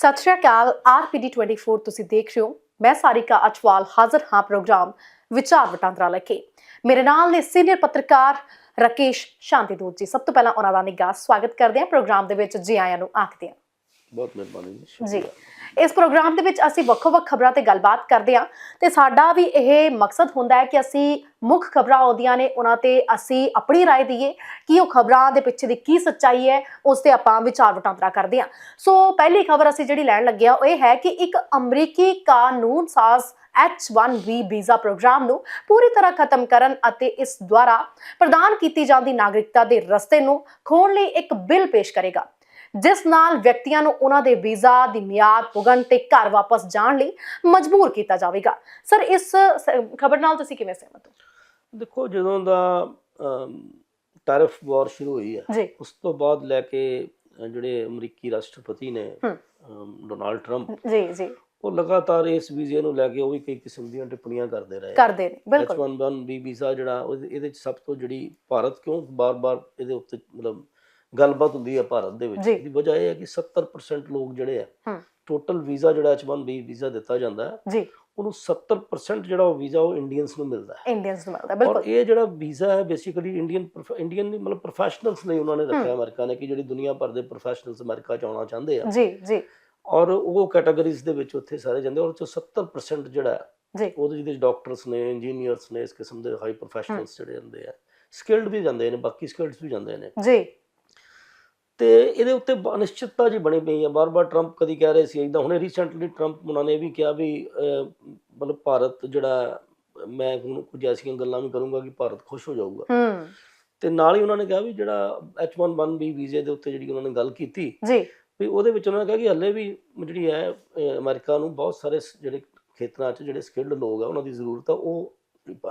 ਸਤਿ ਸ਼੍ਰੀ ਅਕਾਲ, ਆਰਪੀਡੀ 24 ਤੁਸੀਂ ਦੇਖ ਰਹੇ ਹੋ। ਮੈਂ ਸਾਰਿਕਾ ਅਚਵਾਲ ਹਾਜ਼ਰ ਹਾਂ ਪ੍ਰੋਗਰਾਮ ਵਿਚਾਰ ਵਟਾਂਦਰਾ ਲੈ ਕੇ ਮੇਰੇ ਨਾਲ ਨੇ ਸੀਨੀਅਰ ਪੱਤਰਕਾਰ ਰਕੇਸ਼ ਸ਼ਾਂਤੀਦੂਤ ਜੀ। ਸਭ ਤੋਂ ਪਹਿਲਾਂ ਉਹਨਾਂ ਦਾ ਨਿੱਘਾ ਸਵਾਗਤ ਕਰਦੇ ਹਾਂ ਪ੍ਰੋਗਰਾਮ ਦੇ ਵਿੱਚ ਜੀ ਆਇਆਂ ਨੂੰ ਆਖਦੇ ਹਾਂ। ਬਹੁਤ ਮਿਹਰਬਾਨੀ ਜੀ ਜੀ ਸ਼ੁਕਰੀਆ। ਇਸ ਪ੍ਰੋਗਰਾਮ ਦੇ ਵਿੱਚ ਅਸੀਂ ਵੱਖੋ-ਵੱਖ ਖਬਰਾਂ ਤੇ ਗੱਲਬਾਤ ਕਰਦੇ ਹਾਂ ਤੇ ਸਾਡਾ ਵੀ ਇਹ ਮਕਸਦ ਹੁੰਦਾ ਹੈ ਕਿ ਅਸੀਂ ਮੁੱਖ ਖਬਰਾਂ ਆਉਂਦੀਆਂ ਨੇ ਉਹਨਾਂ ਤੇ ਅਸੀਂ ਆਪਣੀ رائے ਦਈਏ ਕਿ ਉਹ ਖਬਰਾਂ ਦੇ ਪਿੱਛੇ ਦੀ ਕੀ ਸੱਚਾਈ ਹੈ ਉਸ ਤੇ ਆਪਾਂ ਵਿਚਾਰ ਵਟਾਂਦਰਾ ਕਰਦੇ ਹਾਂ ਸੋ ਪਹਿਲੀ ਖਬਰ ਅਸੀਂ ਜਿਹੜੀ ਲੈਣ ਲੱਗੇ ਹਾਂ ਉਹ ਇਹ ਹੈ ਕਿ ਇੱਕ ਅਮਰੀਕੀ ਕਾਨੂੰਨ ਸਾਜ਼ H1B ਵੀਜ਼ਾ ਪ੍ਰੋਗਰਾਮ ਨੂੰ ਪੂਰੀ ਤਰ੍ਹਾਂ ਖਤਮ ਕਰਨ ਅਤੇ ਇਸ ਦੁਆਰਾ ਪ੍ਰਦਾਨ ਕੀਤੀ ਜਾਂਦੀ ਨਾਗਰਿਕਤਾ ਦੇ ਰਸਤੇ ਨੂੰ ਖੋਲ੍ਹਣ ਲਈ ਇੱਕ ਬਿੱਲ ਪੇਸ਼ ਕਰੇਗਾ ਜਿਸ ਨਾਲ ਵਿਅਕਤੀਆਂ ਨੂੰ ਉਹਨਾਂ ਦੇ ਵੀਜ਼ਾ ਦੀ ਮਿਆਦ ਪੁਗਣ ਤੇ ਘਰ ਵਾਪਸ ਜਾਣ ਲਈ ਮਜਬੂਰ ਕੀਤਾ ਜਾਵੇਗਾ। ਸਰ ਇਸ ਖਬਰ ਨਾਲ ਤੁਸੀਂ ਕਿਵੇਂ ਸਹਿਮਤ ਹੋ? ਦੇਖੋ ਜਦੋਂ ਦਾ ਟੈਰਿਫ ਵਾਰ ਸ਼ੁਰੂ ਹੋਈ ਹੈ ਉਸ ਤੋਂ ਬਾਅਦ ਲੈ ਕੇ ਜਿਹੜੇ ਅਮਰੀਕੀ ਰਾਸ਼ਟਰਪਤੀ ਨੇ ਡੋਨਾਲਡ ਟਰੰਪ ਜੀ ਜੀ। ਉਹ ਲਗਾਤਾਰ ਇਸ ਵੀਜ਼ੇ ਨੂੰ ਲੈ ਕੇ ਉਹ ਵੀ ਕਈ ਕਿਸਮ ਦੀਆਂ ਟਿੱਪਣੀਆਂ ਕਰਦੇ ਰਹੇ। ਕਰਦੇ ਨੇ ਬਿਲਕੁਲ। H1B ਵੀਜ਼ਾ ਜਿਹੜਾ ਇਹਦੇ ਵਿੱਚ ਸਭ ਤੋਂ ਜਿਹੜੀ ਭਾਰਤ ਕਿਉਂ ਬਾਰ-ਬਾਰ ਇਹਦੇ ਉੱਤੇ ਮਤਲਬ ਗੱਲਬਾਤ ਹੁੰਦੀ ਹੈ ਭਾਰਤ ਦੇ ਵਿੱਚ। ਦੀ ਵਜ੍ਹਾ ਇਹ ਹੈ ਕਿ 70% ਲੋਕ ਜਿਹੜੇ ਆ। ਟੋਟਲ ਵੀਜ਼ਾ ਜਿਹੜਾ H1B ਵੀਜ਼ਾ ਦਿੱਤਾ ਜਾਂਦਾ ਹੈ ਜੀ। ਉਹਨੂੰ 70% ਜਿਹੜਾ ਉਹ ਵੀਜ਼ਾ ਉਹ ਇੰਡੀਅਨਸ ਨੂੰ ਮਿਲਦਾ ਹੈ। ਇੰਡੀਅਨਸ ਨੂੰ ਮਿਲਦਾ ਔਰ ਬਿਲਕੁਲ। ਇਹ ਜਿਹੜਾ ਵੀਜ਼ਾ ਹੈ ਬੇਸਿਕਲੀ ਇੰਡੀਅਨ ਇੰਡੀਅਨ ਨਹੀਂ ਮਤਲਬ ਪ੍ਰੋਫੈਸ਼ਨਲਸ ਲਈ ਉਹਨਾਂ ਨੇ ਰੱਖਿਆ ਅਮਰੀਕਾ ਨੇ ਕਿ ਜਿਹੜੀ ਦੁਨੀਆ ਭਰ ਦੇ ਪ੍ਰੋਫੈਸ਼ਨਲਸ ਅਮਰੀਕਾ ਚ ਆਉਣਾ ਚਾਹੁੰਦੇ ਆ। ਜੀ ਜੀ। ਔਰ ਉਹ ਕੈਟਾਗਰੀਜ਼ ਦੇ ਵਿੱਚ ਉੱਥੇ ਸਾਰੇ ਜਾਂਦੇ ਔਰ ਚੋਂ 70% ਜਿਹੜਾ ਹੈ, ਜੀ। ਉਹਦੇ ਜਿਹਦੇ ਡਾਕਟਰਸ ਨੇ ਇੰਜੀਨੀਅਰਸ ਨੇ ਇਸ ਕਿਸਮ ਦੇ ਹਾਈ ਪ੍ਰੋਫੈਸ਼ਨਲਸ ਜਿਹੜੇ ਹੁੰਦੇ ਆ ਸਕਿਲਡ ਵੀ ਜਾਂਦੇ ਨੇ ਬਾਕੀ ਸਕਿਲਡਸ ਵੀ ਜਾਂਦੇ ਨੇ। ਜੀ। ਤੇ ਇਹਦੇ ਉੱਤੇ ਅਨਿਸ਼ਚਿਤਤਾ ਜੀ ਬਣੀ ਪਈ ਹੈ ਬਾਰ-ਬਾਰ ਟਰੰਪ ਕਦੀ ਕਹਿ ਰਹੇ ਸੀ ਇਦਾਂ ਹੁਣੇ ਰੀਸੈਂਟਲੀ ਟਰੰਪ ਉਹਨਾਂ ਨੇ ਇਹ ਵੀ ਕਿਹਾ ਵੀ ਮਤਲਬ ਭਾਰਤ ਜਿਹੜਾ ਮੈਂ ਹੁਣ ਕੁਝ ਐਸੀਆਂ ਗੱਲਾਂ ਵੀ ਕਰੂੰਗਾ ਕਿ ਭਾਰਤ ਖੁਸ਼ ਹੋ ਜਾਊਗਾ। ਹੂੰ। ਤੇ ਨਾਲ ਹੀ ਉਹਨਾਂ ਨੇ ਕਿਹਾ ਵੀ ਜਿਹੜਾ H1B ਵੀਜ਼ੇ ਦੇ ਉੱਤੇ ਜਿਹੜੀ ਉਹਨਾਂ ਨੇ ਗੱਲ ਕੀਤੀ ਜੀ। ਵੀ ਉਹਦੇ ਵਿੱਚ ਉਹਨਾਂ ਨੇ ਕਿਹਾ ਕਿ ਹੱਲੇ ਵੀ ਜਿਹੜੀ ਹੈ ਅਮਰੀਕਾ ਨੂੰ ਬਹੁਤ ਸਾਰੇ ਜਿਹੜੇ ਖੇਤਰਾਂ 'ਚ ਜਿਹੜੇ ਸਕਿਲਡ ਲੋਕ ਆ ਉਹਨਾਂ ਦੀ ਜ਼ਰੂਰਤ ਆ ਉਹ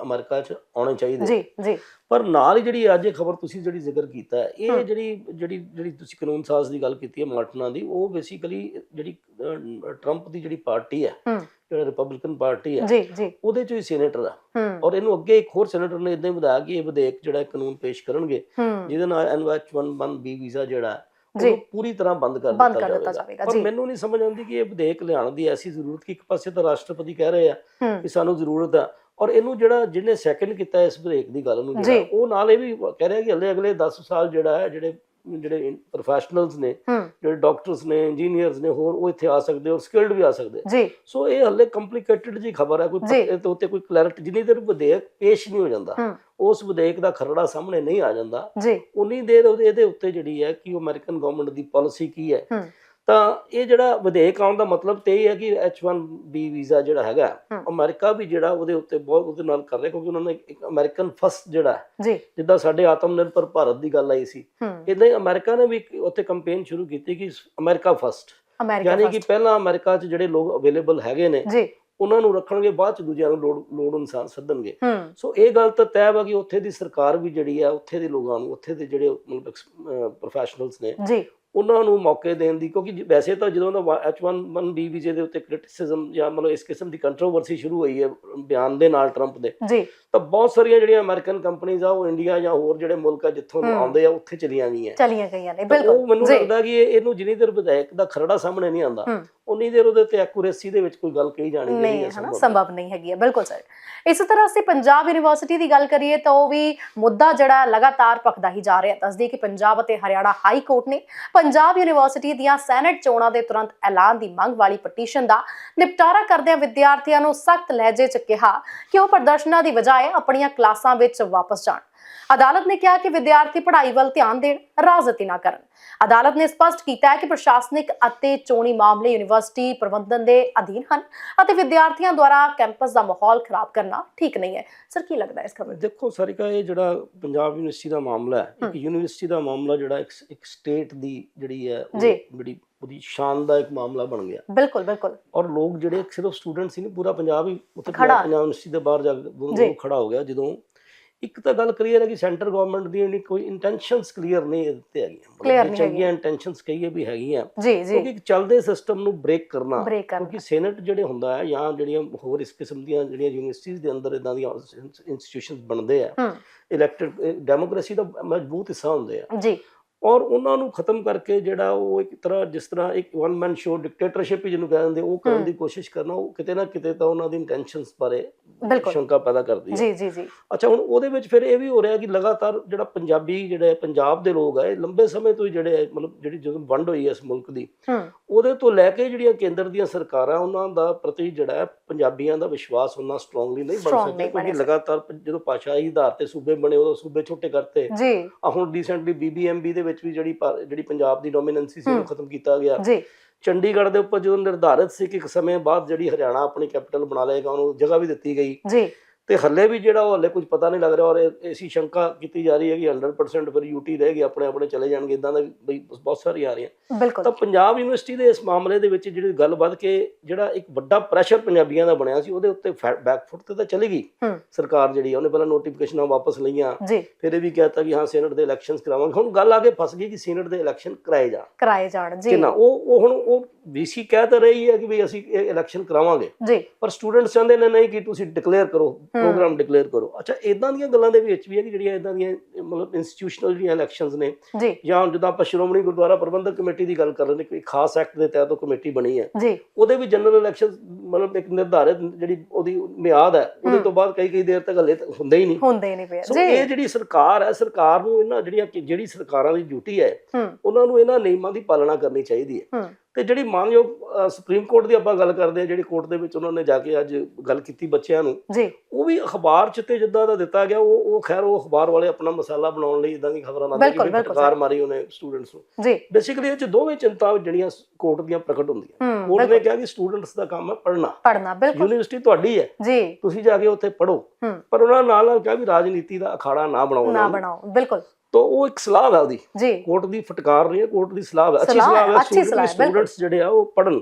ਅਮਰੀਕਾ 'ਚ ਆਉਣੇ ਚਾਹੀਦੇ ਜੀ ਜੀ। ਪਰ ਨਾਲ ਹੀ ਜਿਹੜੀ ਅੱਜ ਇਹ ਖਬਰ ਤੁਸੀਂ ਜਿਹੜੀ ਜ਼ਿਕਰ ਕੀਤਾ ਇਹ। ਜਿਹੜੀ ਜਿਹੜੀ ਜਿਹੜੀ ਤੁਸੀਂ ਕਾਨੂੰਨ ਸਾਜ਼ ਦੀ ਗੱਲ ਕੀਤੀ ਹੈ ਮਾਰਟਨਾ ਦੀ ਉਹ ਬੇਸਿਕਲੀ ਜਿਹੜੀ ਟਰੰਪ ਦੀ ਜਿਹੜੀ ਪਾਰਟੀ ਹੈ। ਜਿਹੜਾ ਰਿਪਬਲਿਕਨ ਪਾਰਟੀ ਹੈ ਜੀ ਜੀ। ਉਹਦੇ ਚੋਂ ਹੀ ਸੈਨੇਟਰ ਆ। ਔਰ ਇਹਨੂੰ ਅੱਗੇ ਇੱਕ ਹੋਰ ਸੈਨੇਟਰ ਨੇ ਇਦਾਂ ਹੀ ਵਧਾਇਆ ਕਿ ਇਹ ਵਿਧੇਇਕ ਜਿਹੜਾ ਕਾਨੂੰਨ ਪੇਸ਼ ਕਰਨਗੇ ਜਿਹਦੇ ਨਾਲ NH1B ਵੀਜ਼ਾ ਜਿਹੜਾ ਹੈ, ਜੀ। ਉਹਨੂੰ ਪੂਰੀ ਤਰ੍ਹਾਂ ਬੰਦ ਕਰ ਦਿੱਤਾ ਜਾਵੇਗਾ। ਪਰ ਮੈਨੂੰ ਨਹੀਂ ਸਮਝ ਆਉਂਦੀ ਕਿ ਇਹ ਵਿਧੇਇਕ ਲਿਆਉਣ ਦੀ ਐਸੀ ਜ਼ਰੂਰਤ ਕਿ ਇੱਕ ਪਾਸੇ ਤਾਂ ਰਾਸ਼ਟਰਪਤੀ ਕਹਿ ਰਹੇ ਆ ਕਿ ਸਾਨੂੰ ਜ਼ਰੂਰਤ ਆ ਔਰ ਇਹਨੂੰ ਜਿਹੜਾ ਜਿਹਨੇ ਸੈਕੰਡ ਕੀਤਾ ਇਸ ਵਿਧੇਇਕ ਦੀ ਗੱਲ ਨੂੰ ਜਿਹੜਾ। ਉਹ ਨਾਲ ਇਹ ਵੀ ਕਹਿ ਰਿਹਾ ਕਿ ਹਲੇ ਅਗਲੇ 10 ਸਾਲ ਜਿਹੜਾ ਹੈ ਜਿਹੜੇ ਜਿਹੜੇ ਪ੍ਰੋਫੈਸ਼ਨਲਸ ਨੇ ਜਿਹੜੇ ਡਾਕਟਰਸ ਨੇ ਇੰਜੀਨੀਅਰਸ ਨੇ ਹੋਰ ਉਹ ਇੱਥੇ ਆ ਸਕਦੇ ਔਰ ਸਕਿਲਡ ਵੀ ਆ ਸਕਦੇ। ਜੀ। ਸੋ ਇਹ ਹਲੇ ਕੰਪਲਿਕੇਟਡ ਜੀ ਖਬਰ ਹੈ ਕੋਈ ਤੇ ਉੱਤੇ ਕੋਈ ਕਲੈਰਿਟੀ ਜਿੰਨੀ ਦੇਰ ਵਿਧੇਇਕ ਪੇਸ਼ ਨਹੀਂ ਹੋ ਜਾਂਦਾ ਉਸ ਵਿਧੇਇਕ ਦਾ ਖਰੜਾ ਸਾਹਮਣੇ ਨਹੀਂ ਆ ਜਾਂਦਾ ਉਨੀ ਦੇਰ ਉਹਦੇ ਇਹਦੇ ਉੱਤੇ ਜਿਹੜੀ ਹੈ ਕਿ ਅਮਰੀਕਨ ਗਵਰਨਮੈਂਟ ਦੀ ਪਾਲਿਸੀ ਕੀ ਹੂੰ। ਤਾਂ ਇਹ ਜਿਹੜਾ ਵਿਧੇਇਕ ਆਉਣ ਦਾ ਮਤਲਬ ਤੇ ਇਹ ਹੈ ਕਿ H1B ਵੀਜ਼ਾ ਜਿਹੜਾ ਹੈਗਾ। ਅਮਰੀਕਾ ਵੀ ਜਿਹੜਾ ਉਹਦੇ ਉੱਤੇ ਬਹੁਤ ਉਹਦੇ ਨਾਲ ਕਰ ਰਿਹਾ ਕਿਉਂਕਿ ਉਹਨਾਂ ਨੇ ਇੱਕ ਅਮਰੀਕਨ ਫਸਟ ਜਿਹੜਾ ਹੈ, ਜੀ। ਜਿੱਦਾਂ ਸਾਡੇ ਆਤਮ ਨਿਰਭਰ ਭਾਰਤ ਦੀ ਗੱਲ ਆਈ ਸੀ। ਹੂੰ। ਇਦਾਂ ਹੀ ਅਮਰੀਕਾ ਨੇ ਵੀ ਉੱਥੇ ਕੈਂਪੇਨ ਸ਼ੁਰੂ ਕੀਤੀ ਕਿ ਅਮਰੀਕਾ ਫਸਟ ਯਾਨੀ ਕਿ। ਪਹਿਲਾਂ ਅਮਰੀਕਾ 'ਚ ਜਿਹੜੇ ਲੋਕ ਅਵੇਲੇਬਲ ਹੈਗੇ ਨੇ ਜੀ। ਉਹਨਾਂ ਨੂੰ ਰੱਖਣਗੇ ਬਾਅਦ 'ਚ ਦੂਜਿਆਂ ਨੂੰ ਲੋੜ ਲੋੜ ਅਨੁਸਾਰ ਸੱਦਣਗੇ। ਹੂੰ। ਸੋ ਇਹ ਗੱਲ ਤਾਂ ਤੈਅ ਵਾ ਕਿ ਉੱਥੇ ਦੀ ਸਰਕਾਰ ਵੀ ਜਿਹੜੀ ਆ ਉੱਥੇ ਦੇ ਲੋਕਾਂ ਨੂੰ ਉੱਥੇ ਦੇ ਜਿਹੜੇ ਮਤਲਬ ਪ੍ਰੋਫੈਸ਼ਨਲਸ ਨੇ ਜੀ। ਉਹਨਾਂ ਨੂੰ ਮੌਕੇ ਦੇਣ ਦੀ, ਕਿਉਂਕਿ ਵੈਸੇ ਤਾਂ ਜਦੋਂ ਦਾ H1B ਵੀਜ਼ੇ ਦੇ ਉੱਤੇ ਕ੍ਰਿਟਿਸਿਜ਼ਮ ਜਾਂ ਮਤਲਬ ਇਸ ਕਿਸਮ ਦੀ ਕੰਟਰੋਵਰਸੀ ਸ਼ੁਰੂ ਹੋਈ ਹੈ ਬਿਆਨ ਦੇ ਨਾਲ ਟਰੰਪ ਦੇ, ਜੀ। ਤਾਂ ਬਹੁਤ ਸਾਰੀਆਂ ਜਿਹੜੀਆਂ ਅਮਰੀਕਨ ਕੰਪਨੀਆਂ ਆ ਉਹ ਇੰਡੀਆ ਜਾਂ ਹੋਰ ਜਿਹੜੇ ਮੁਲਕ ਆ ਜਿੱਥੋਂ। ਆਉਂਦੇ ਆ ਉੱਥੇ ਚਲੀਆਂ ਗਈਆਂ। ਚਲੀਆਂ ਗਈਆਂ ਨੇ ਤਾਂ ਉਹ ਬਿਲਕੁਲ। ਮੈਨੂੰ ਲੱਗਦਾ ਕਿ ਇਹ- ਇਹਨੂੰ ਜਿੰਨੀ ਦੇਰ ਵਿਧਾਇਕ ਦਾ ਖਰੜਾ ਸਾਹਮਣੇ ਨਹੀਂ ਆਉਂਦਾ। ਉਨੀ ਦੇਰ ਉਹਦੇ ਤੇ ਐਕੂਰੇਸੀ ਦੇ ਵਿੱਚ ਕੋਈ ਗੱਲ ਕਹੀ ਜਾਣੀ ਨਹੀਂ ਹੈ ਹਨਾ ਸੰਭਵ ਨਹੀਂ ਹੈਗੀ ਹੈ ਬਿਲਕੁਲ ਸਰ। ਇਸੇ ਤਰ੍ਹਾਂ ਅਸੀਂ ਪੰਜਾਬ ਯੂਨੀਵਰਸਿਟੀ ਦੀ ਗੱਲ ਕਰੀਏ ਤਾਂ ਉਹ ਵੀ ਮੁੱਦਾ ਜਿਹੜਾ ਲਗਾਤਾਰ ਭਖਦਾ ਹੀ ਜਾ ਰਿਹਾ। ਹੈ ਦੱਸਦੀ ਕਿ ਪੰਜਾਬ ਅਤੇ ਹਰਿਆਣਾ ਹਾਈ ਕੋਰਟ ਨੇ ਪੰਜਾਬ ਯੂਨੀਵਰਸਿਟੀ ਦੀਆਂ ਸੈਨੇਟ ਚੋਣਾਂ ਦੇ ਤੁਰੰਤ ਐਲਾਨ ਦੀ ਮੰਗ ਵਾਲੀ ਪਟੀਸ਼ਨ ਦਾ ਨਿਪਟਾਰਾ ਕਰਦਿਆਂ ਵਿਦਿਆਰਥੀਆਂ ਨੂੰ ਸਖਤ ਲਹਿਜੇ 'ਚ ਕਿਹਾ ਕਿ ਉਹ ਪ੍ਰਦਰਸ਼ਨਾਂ ਦੀ ਬਜਾਏ ਆਪਣੀਆਂ ਕਲਾਸਾਂ ਵਿੱਚ ਵਾਪਸ ਜਾਣ। ਅਦਾਲਤ ਨੇ ਕਿਹਾ ਕਿ ਵਿਦਿਆਰਥੀ ਪੜ੍ਹਾਈ ਵੱਲ ਧਿਆਨ ਦੇਣ ਰਾਜਨੀਤੀ ਨਾ ਕਰਨ ਅਦਾਲਤ ਨੇ ਸਪਸ਼ਟ ਕੀਤਾ ਹੈ ਕਿ ਪ੍ਰਸ਼ਾਸਨਿਕ ਅਤੇ ਚੋਣੀ ਮਾਮਲੇ ਯੂਨੀਵਰਸਿਟੀ ਪ੍ਰਬੰਧਨ ਦੇ ਅਧੀਨ ਹਨ ਅਤੇ ਵਿਦਿਆਰਥੀਆਂ ਦੁਆਰਾ ਕੈਂਪਸ ਦਾ ਮਾਹੌਲ ਖਰਾਬ ਕਰਨਾ ਠੀਕ ਨਹੀਂ ਹੈ ਸਰ ਕੀ ਲੱਗਦਾ ਹੈ ਇਸ ਖਬਰ ਦੇਖੋ ਸਾਰਿਕਾ ਇਹ ਜਿਹੜਾ ਪੰਜਾਬ ਯੂਨੀਵਰਸਿਟੀ ਦਾ ਮਾਮਲਾ ਹੈ ਇੱਕ। ਯੂਨੀਵਰਸਿਟੀ ਦਾ ਮਾਮਲਾ ਜਿਹੜਾ ਇੱਕ ਸਟੇਟ ਦੀ ਜਿਹੜੀ ਹੈ। ਬੜੀ ਉਹਦੀ ਸ਼ਾਨ ਦਾ ਇੱਕ ਮਾਮਲਾ ਬਣ ਗਿਆ ਬਿਲਕੁਲ ਬਿਲਕੁਲ ਔਰ ਲੋਕ ਜਿਹੜੇ ਸਿਰਫ ਸਟੂਡੈਂਟ ਸੀ ਨਹੀਂ ਪੂਰਾ ਪੰਜਾਬ ਹੀ ਉੱਥੇ। ਪੰਜਾਬ ਯੂਨੀਵਰਸਿਟੀ ਦੇ ਬਾਹਰ ਜਾ ਕੇ ਖੜਾ ਹੋ ਗਿਆ ਜਦੋਂ ਇੱਕ ਤਾਂ ਗੱਲ ਕਲੀਅਰ ਹੈ ਕਿ ਸੈਂਟਰ ਗਵਰਨਮੈਂਟ ਦੀ ਜਿਹੜੀ ਕੋਈ ਇੰਟੈਂਸ਼ਨਸ ਕਲੀਅਰ ਨਹੀਂ ਇਹਦੇ ਤੇ ਹੈਗੀਆਂ। ਮਤਲਬ ਨਹੀਂ ਚੰਗੀਆਂ ਇੰਟੈਂਸ਼ਨਸ ਕਹੀਏ ਵੀ ਹੈਗੀਆਂ। ਕਿਉਂਕਿ ਇੱਕ ਚੱਲਦੇ ਸਿਸਟਮ ਨੂੰ ਬ੍ਰੇਕ ਕਰਨਾ ਕਿਉਂਕਿ ਸੈਨੇਟ ਜਿਹੜੇ ਹੁੰਦਾ ਹੈ ਜਾਂ ਜਿਹੜੀਆਂ ਹੋਰ ਇਸ ਕਿਸਮ ਦੀਆਂ ਜਿਹੜੀਆਂ ਯੂਨੀਵਰਸਿਟੀਜ਼ ਦੇ ਅੰਦਰ ਇਦਾਂ ਦੀਆਂ ਇੰਸਟੀਟਿਊਸ਼ਨਸ ਬਣਦੇ ਆ ਇਲੈਕਟਡ ਡੈਮੋਕ੍ਰੇਸੀ ਦਾ ਮਜ਼ਬੂਤ ਹਿੱਸਾ ਹੁੰਦੇ ਆ। ਜੀ। ਔਰ ਉਹਨਾਂ ਨੂੰ ਖਤਮ ਕਰਕੇ ਜਿਹੜਾ ਉਹ ਇੱਕ ਤਰ੍ਹਾਂ ਜਿਸ ਤਰ੍ਹਾਂ ਇੱਕ ਵਨ ਮੈਨ ਸ਼ੋ ਡਿਕਟੇਟਰਸ਼ਿਪ ਜਿਹਨੂੰ ਕਹਿ ਦਿੰਦੇ ਉਹ ਕਰਨ। ਦੀ ਕੋਸ਼ਿਸ਼ ਕਰਨਾ ਉਹ ਕਿਤੇ ਨਾ ਕਿਤੇ ਤਾਂ ਉਹਨਾਂ ਦੀ ਇੰਟੈਂਸ਼ਨਸ ਬਾਰੇ ਸ਼ੰਕਾ ਪੈਦਾ ਕਰਦੀ ਹੈ। ਜੀ ਜੀ ਜੀ। ਅੱਛਾ ਹੁਣ ਉਹਦੇ ਵਿੱਚ ਫਿਰ ਇਹ ਵੀ ਹੋ ਰਿਹਾ ਕਿ ਲਗਾਤਾਰ ਜਿਹੜਾ ਪੰਜਾਬੀ ਜਿਹੜੇ ਪੰਜਾਬ ਦੇ ਲੋਕ ਆ ਇਹ ਲੰਬੇ ਸਮੇਂ ਤੋਂ ਜਿਹੜੇ ਮਤਲਬ ਜਿਹੜੀ ਜਦੋਂ ਵੰਡ ਹੋਈ ਹੈ ਇਸ ਮੁਲਕ ਦੀ ਹੂੰ ਉਹਦੇ ਤੋਂ ਲੈ ਕੇ ਜਿਹੜੀਆਂ ਕੇਂਦਰ ਦੀਆਂ ਸਰਕਾਰਾਂ ਉਹਨਾਂ ਦਾ ਪ੍ਰਤੀ ਜਿਹੜਾ ਪੰਜਾਬੀਆਂ ਦਾ ਵਿਸ਼ਵਾਸ ਉਹਨਾਂ ਸਟਰੋਂਗਲੀ ਨਹੀਂ ਬਣ ਸਕਿਆ ਕਿਉਂਕਿ। ਲਗਾਤਾਰ ਜਦੋਂ ਭਾਸ਼ਾਈ ਆਧਾਰ ਤੇ ਸੂਬੇ ਬਣੇ ਉਦੋਂ ਸੂਬੇ ਛੋਟੇ ਕਰਤੇ। ਜੀ। ਆ ਹੁਣ ਰੀਸੈਂਟਲੀ ਬੀਬੀਐਮਬੀ ਦੇ ਵਿੱਚ ਵੀ ਜਿਹੜੀ ਜਿਹੜੀ ਪੰਜਾਬ ਦੀ ਡੋਮੀਨੈਂਸੀ ਸੀ। ਉਹ ਖਤਮ ਕੀਤਾ ਗਿਆ। ਜੀ। ਚੰਡੀਗੜ੍ਹ ਦੇ ਉੱਪਰ ਜਦੋਂ ਨਿਰਧਾਰਿਤ ਸੀ ਕਿ ਇੱਕ ਸਮੇਂ ਬਾਅਦ ਜਿਹੜੀ ਹਰਿਆਣਾ ਆਪਣੀ ਕੈਪੀਟਲ ਬਣਾ ਲਏਗਾ ਉਹਨੂੰ ਜਗ੍ਹਾ ਵੀ ਦਿੱਤੀ ਗਈ। ਜੀ। ਤੇ ਹੱਲੇ ਵੀ ਜਿਹੜਾ ਉਹ ਹੱਲੇ ਕੁਝ ਪਤਾ ਨਹੀਂ ਲੱਗ ਰਿਹਾ ਔਰ ਐਸੀ ਸ਼ੰਕਾ ਕੀਤੀ ਜਾ ਰਹੀ ਹੈ ਕਿ 100% ਫਿਰ ਯੂਟੀ ਰਹੇਗੀ ਆਪਣੇ ਆਪਣੇ ਚਲੇ ਜਾਣਗੇ ਇਦਾਂ ਦਾ ਵੀ ਬਈ ਬਹੁਤ ਸਾਰੀ ਆ ਰਹੀਆਂ। ਤਾਂ ਪੰਜਾਬ ਯੂਨੀਵਰਸਿਟੀ ਦੇ ਇਸ ਮਾਮਲੇ ਦੇ ਵਿੱਚ ਜਿਹੜੀ ਗੱਲ ਵੱਧ ਕੇ ਜਿਹੜਾ ਇੱਕ ਵੱਡਾ ਪ੍ਰੈਸ਼ਰ ਪੰਜਾਬੀਆਂ ਦਾ ਬਣਿਆ ਸੀ ਉਹਦੇ ਉੱਤੇ ਬੈਕਫੁੱਟ ਤੇ ਤਾਂ ਚਲੀ ਗਈ। ਸਰਕਾਰ ਜਿਹੜੀ ਉਹਨੇ ਪਹਿਲਾਂ ਨੋਟੀਫਿਕੇਸ਼ਨਾਂ ਵਾਪਸ ਲਈਆਂ। ਫਿਰ ਇਹ ਵੀ ਕਹਿਤਾ ਕਿ ਹਾਂ ਸੀਨੇਟ ਦੇ ਇਲੈਕਸ਼ਨਸ ਕਰਾਵਾਂਗੇ। ਹੁਣ ਗੱਲ ਆ ਕੇ ਫਸ ਗਈ ਕਿ ਸੀਨੇਟ ਦੇ ਇਲੈਕਸ਼ਨ ਕਰਾਏ ਜਾਣ। ਕਰਾਏ ਜਾਣ ਜੀ। ਨਾ ਉਹ ਉਹ ਹੁਣ ਉਹ ਵੀਸੀ ਕਹਿ ਤਾਂ ਰਹੀ ਹੈ ਕਿ ਵੀ ਅਸੀਂ ਇਹ ਇਲੈਕਸ਼ਨ ਕਰਾਵਾਂਗੇ। ਜੀ। ਪਰ ਸਟੂਡੈਂਟਸ ਚਾਹੁੰਦੇ ਨੇ ਨਹੀਂ ਕਿ ਤੁਸੀਂ ਡਿਕਲੇਅਰ ਕਰੋ। ਪ੍ਰੋਗਰਾਮ ਡਿਕਲੇਅਰ ਕਰੋ। ਅੱਛਾ ਇਦਾਂ ਦੀਆਂ ਗੱਲਾਂ ਦੇ ਵਿੱਚ ਵੀ ਹੈ ਕਿ ਜਿਹੜੀਆਂ ਇਦਾਂ ਦੀਆਂ ਮਤਲਬ ਇੰਸਟੀਟਿਊਸ਼ਨਲ ਜਿਹੜੀਆਂ ਇਲੈਕਸ਼ਨਸ ਨੇ ਜੀ। ਜਿੱਦਾਂ ਆਪਾਂ ਸ਼੍ਰੋਮਣੀ ਗੁਰਦੁਆਰਾ ਪ੍ਰਬੰਧਕ ਕਮੇਟੀ ਦੀ ਗੱਲ ਕਰ ਰਹੇ ਨੇ ਕੋਈ ਖਾਸ ਐਕਟ ਦੇ ਤਹਿਤ ਉਹ ਕਮੇਟੀ ਬਣੀ ਹੈ। ਉਹਦੇ ਵੀ ਜਨਰਲ ਇਲੈਕਸ਼ਨ ਮਤਲਬ ਇੱਕ ਨਿਰਧਾਰਿਤ ਜਿਹੜੀ ਉਹਦੀ ਮਿਆਦ ਹੈ ਉਹਦੇ। ਤੋਂ ਬਾਅਦ ਕਈ ਕਈ ਦੇਰ ਤੱਕ ਹਲੇ ਹੁੰਦੇ ਹੀ ਨਹੀਂ। ਹੁੰਦੇ ਨਹੀਂ ਸੋ ਜੀ। ਇਹ ਜਿਹੜੀ ਸਰਕਾਰ ਹੈ ਸਰਕਾਰ ਨੂੰ ਇਹਨਾਂ ਜਿਹੜੀਆਂ ਜਿਹੜੀ ਸਰਕਾਰਾਂ ਦੀ ਡਿਊਟੀ ਹੈ ਉਹਨਾਂ ਨੂੰ ਇਹਨਾਂ ਨਿਯਮਾਂ ਦੀ ਪਾਲਣਾ ਕਰਨੀ ਚਾਹੀਦੀ ਹੂੰ। ਤੇ ਜਿਹੜੀ ਮਾਨਯੋਗ ਸੁਪਰੀਮ ਕੋਰਟ ਦੀ ਆਪਾਂ ਗੱਲ ਕਰਦੇ ਆ ਜਿਹੜੀ ਕੋਰਟ ਦੇ ਵਿੱਚ ਉਹਨਾਂ ਨੇ ਜਾ ਕੇ ਅੱਜ ਗੱਲ ਕੀਤੀ ਬੱਚਿਆਂ ਨੂੰ ਜੀ। ਉਹ ਵੀ ਅਖਬਾਰ ਚ ਤੇ ਜਿੱਦਾਂ ਦਾ ਦਿੱਤਾ ਗਿਆ ਉਹ ਉਹ ਖੈਰ ਉਹ ਅਖਬਾਰ ਵਾਲੇ ਆਪਣਾ ਮਸਾਲਾ ਬਣਾਉਣ ਲਈ ਇਦਾਂ ਦੀ ਖਬਰਾਂ ਲਾਉਂਦੇ ਕਿ ਫਟਕਾਰ ਮਾਰੀ ਉਹਨੇ ਸਟੂਡੈਂਟਸ ਨੂੰ। ਜੀ। ਬੇਸਿਕਲੀ ਇਹ ਚ ਦੋਵੇਂ ਚਿੰਤਾ ਜਿਹੜੀਆਂ ਕੋਰਟ ਦੀਆਂ ਪ੍ਰਗਟ ਹੁੰਦੀਆਂ। ਕੋਰਟ ਨੇ ਕਿਹਾ ਕਿ ਸਟੂਡੈਂਟਸ ਦਾ ਕੰਮ ਹੈ ਪੜ੍ਹਨਾ। ਪੜਨਾ ਬਿਲਕੁਲ। ਯੂਨੀਵਰਸਿਟੀ ਤੁਹਾਡੀ ਹੈ। ਜੀ। ਤੁਸੀਂ ਜਾ ਕੇ ਉੱਥੇ ਪੜ੍ਹੋ। ਪਰ ਉਹਨਾਂ ਨਾਲ ਨਾਲ ਕਿਹਾ ਵੀ ਰਾਜਨੀਤੀ ਦਾ ਅਖਾੜਾ ਨਾ ਬਣਾਓ ਨਾ। ਬਣਾਓ ਬਿਲਕੁਲ। ਤਾਂ ਉਹ ਇੱਕ ਸਲਾਹ ਹੈ ਉਹਦੀ ਕੋਰਟ ਦੀ ਫਟਕਾਰ ਨਹੀਂ ਹੈ ਕੋਰਟ ਦੀ ਸਲਾਹ ਹੈ ਅੱਛੀ ਸਲਾਹ ਹੈ। ਸਟੂਡੈਂਟਸ ਜਿਹੜੇ ਆ ਉਹ ਪੜਨ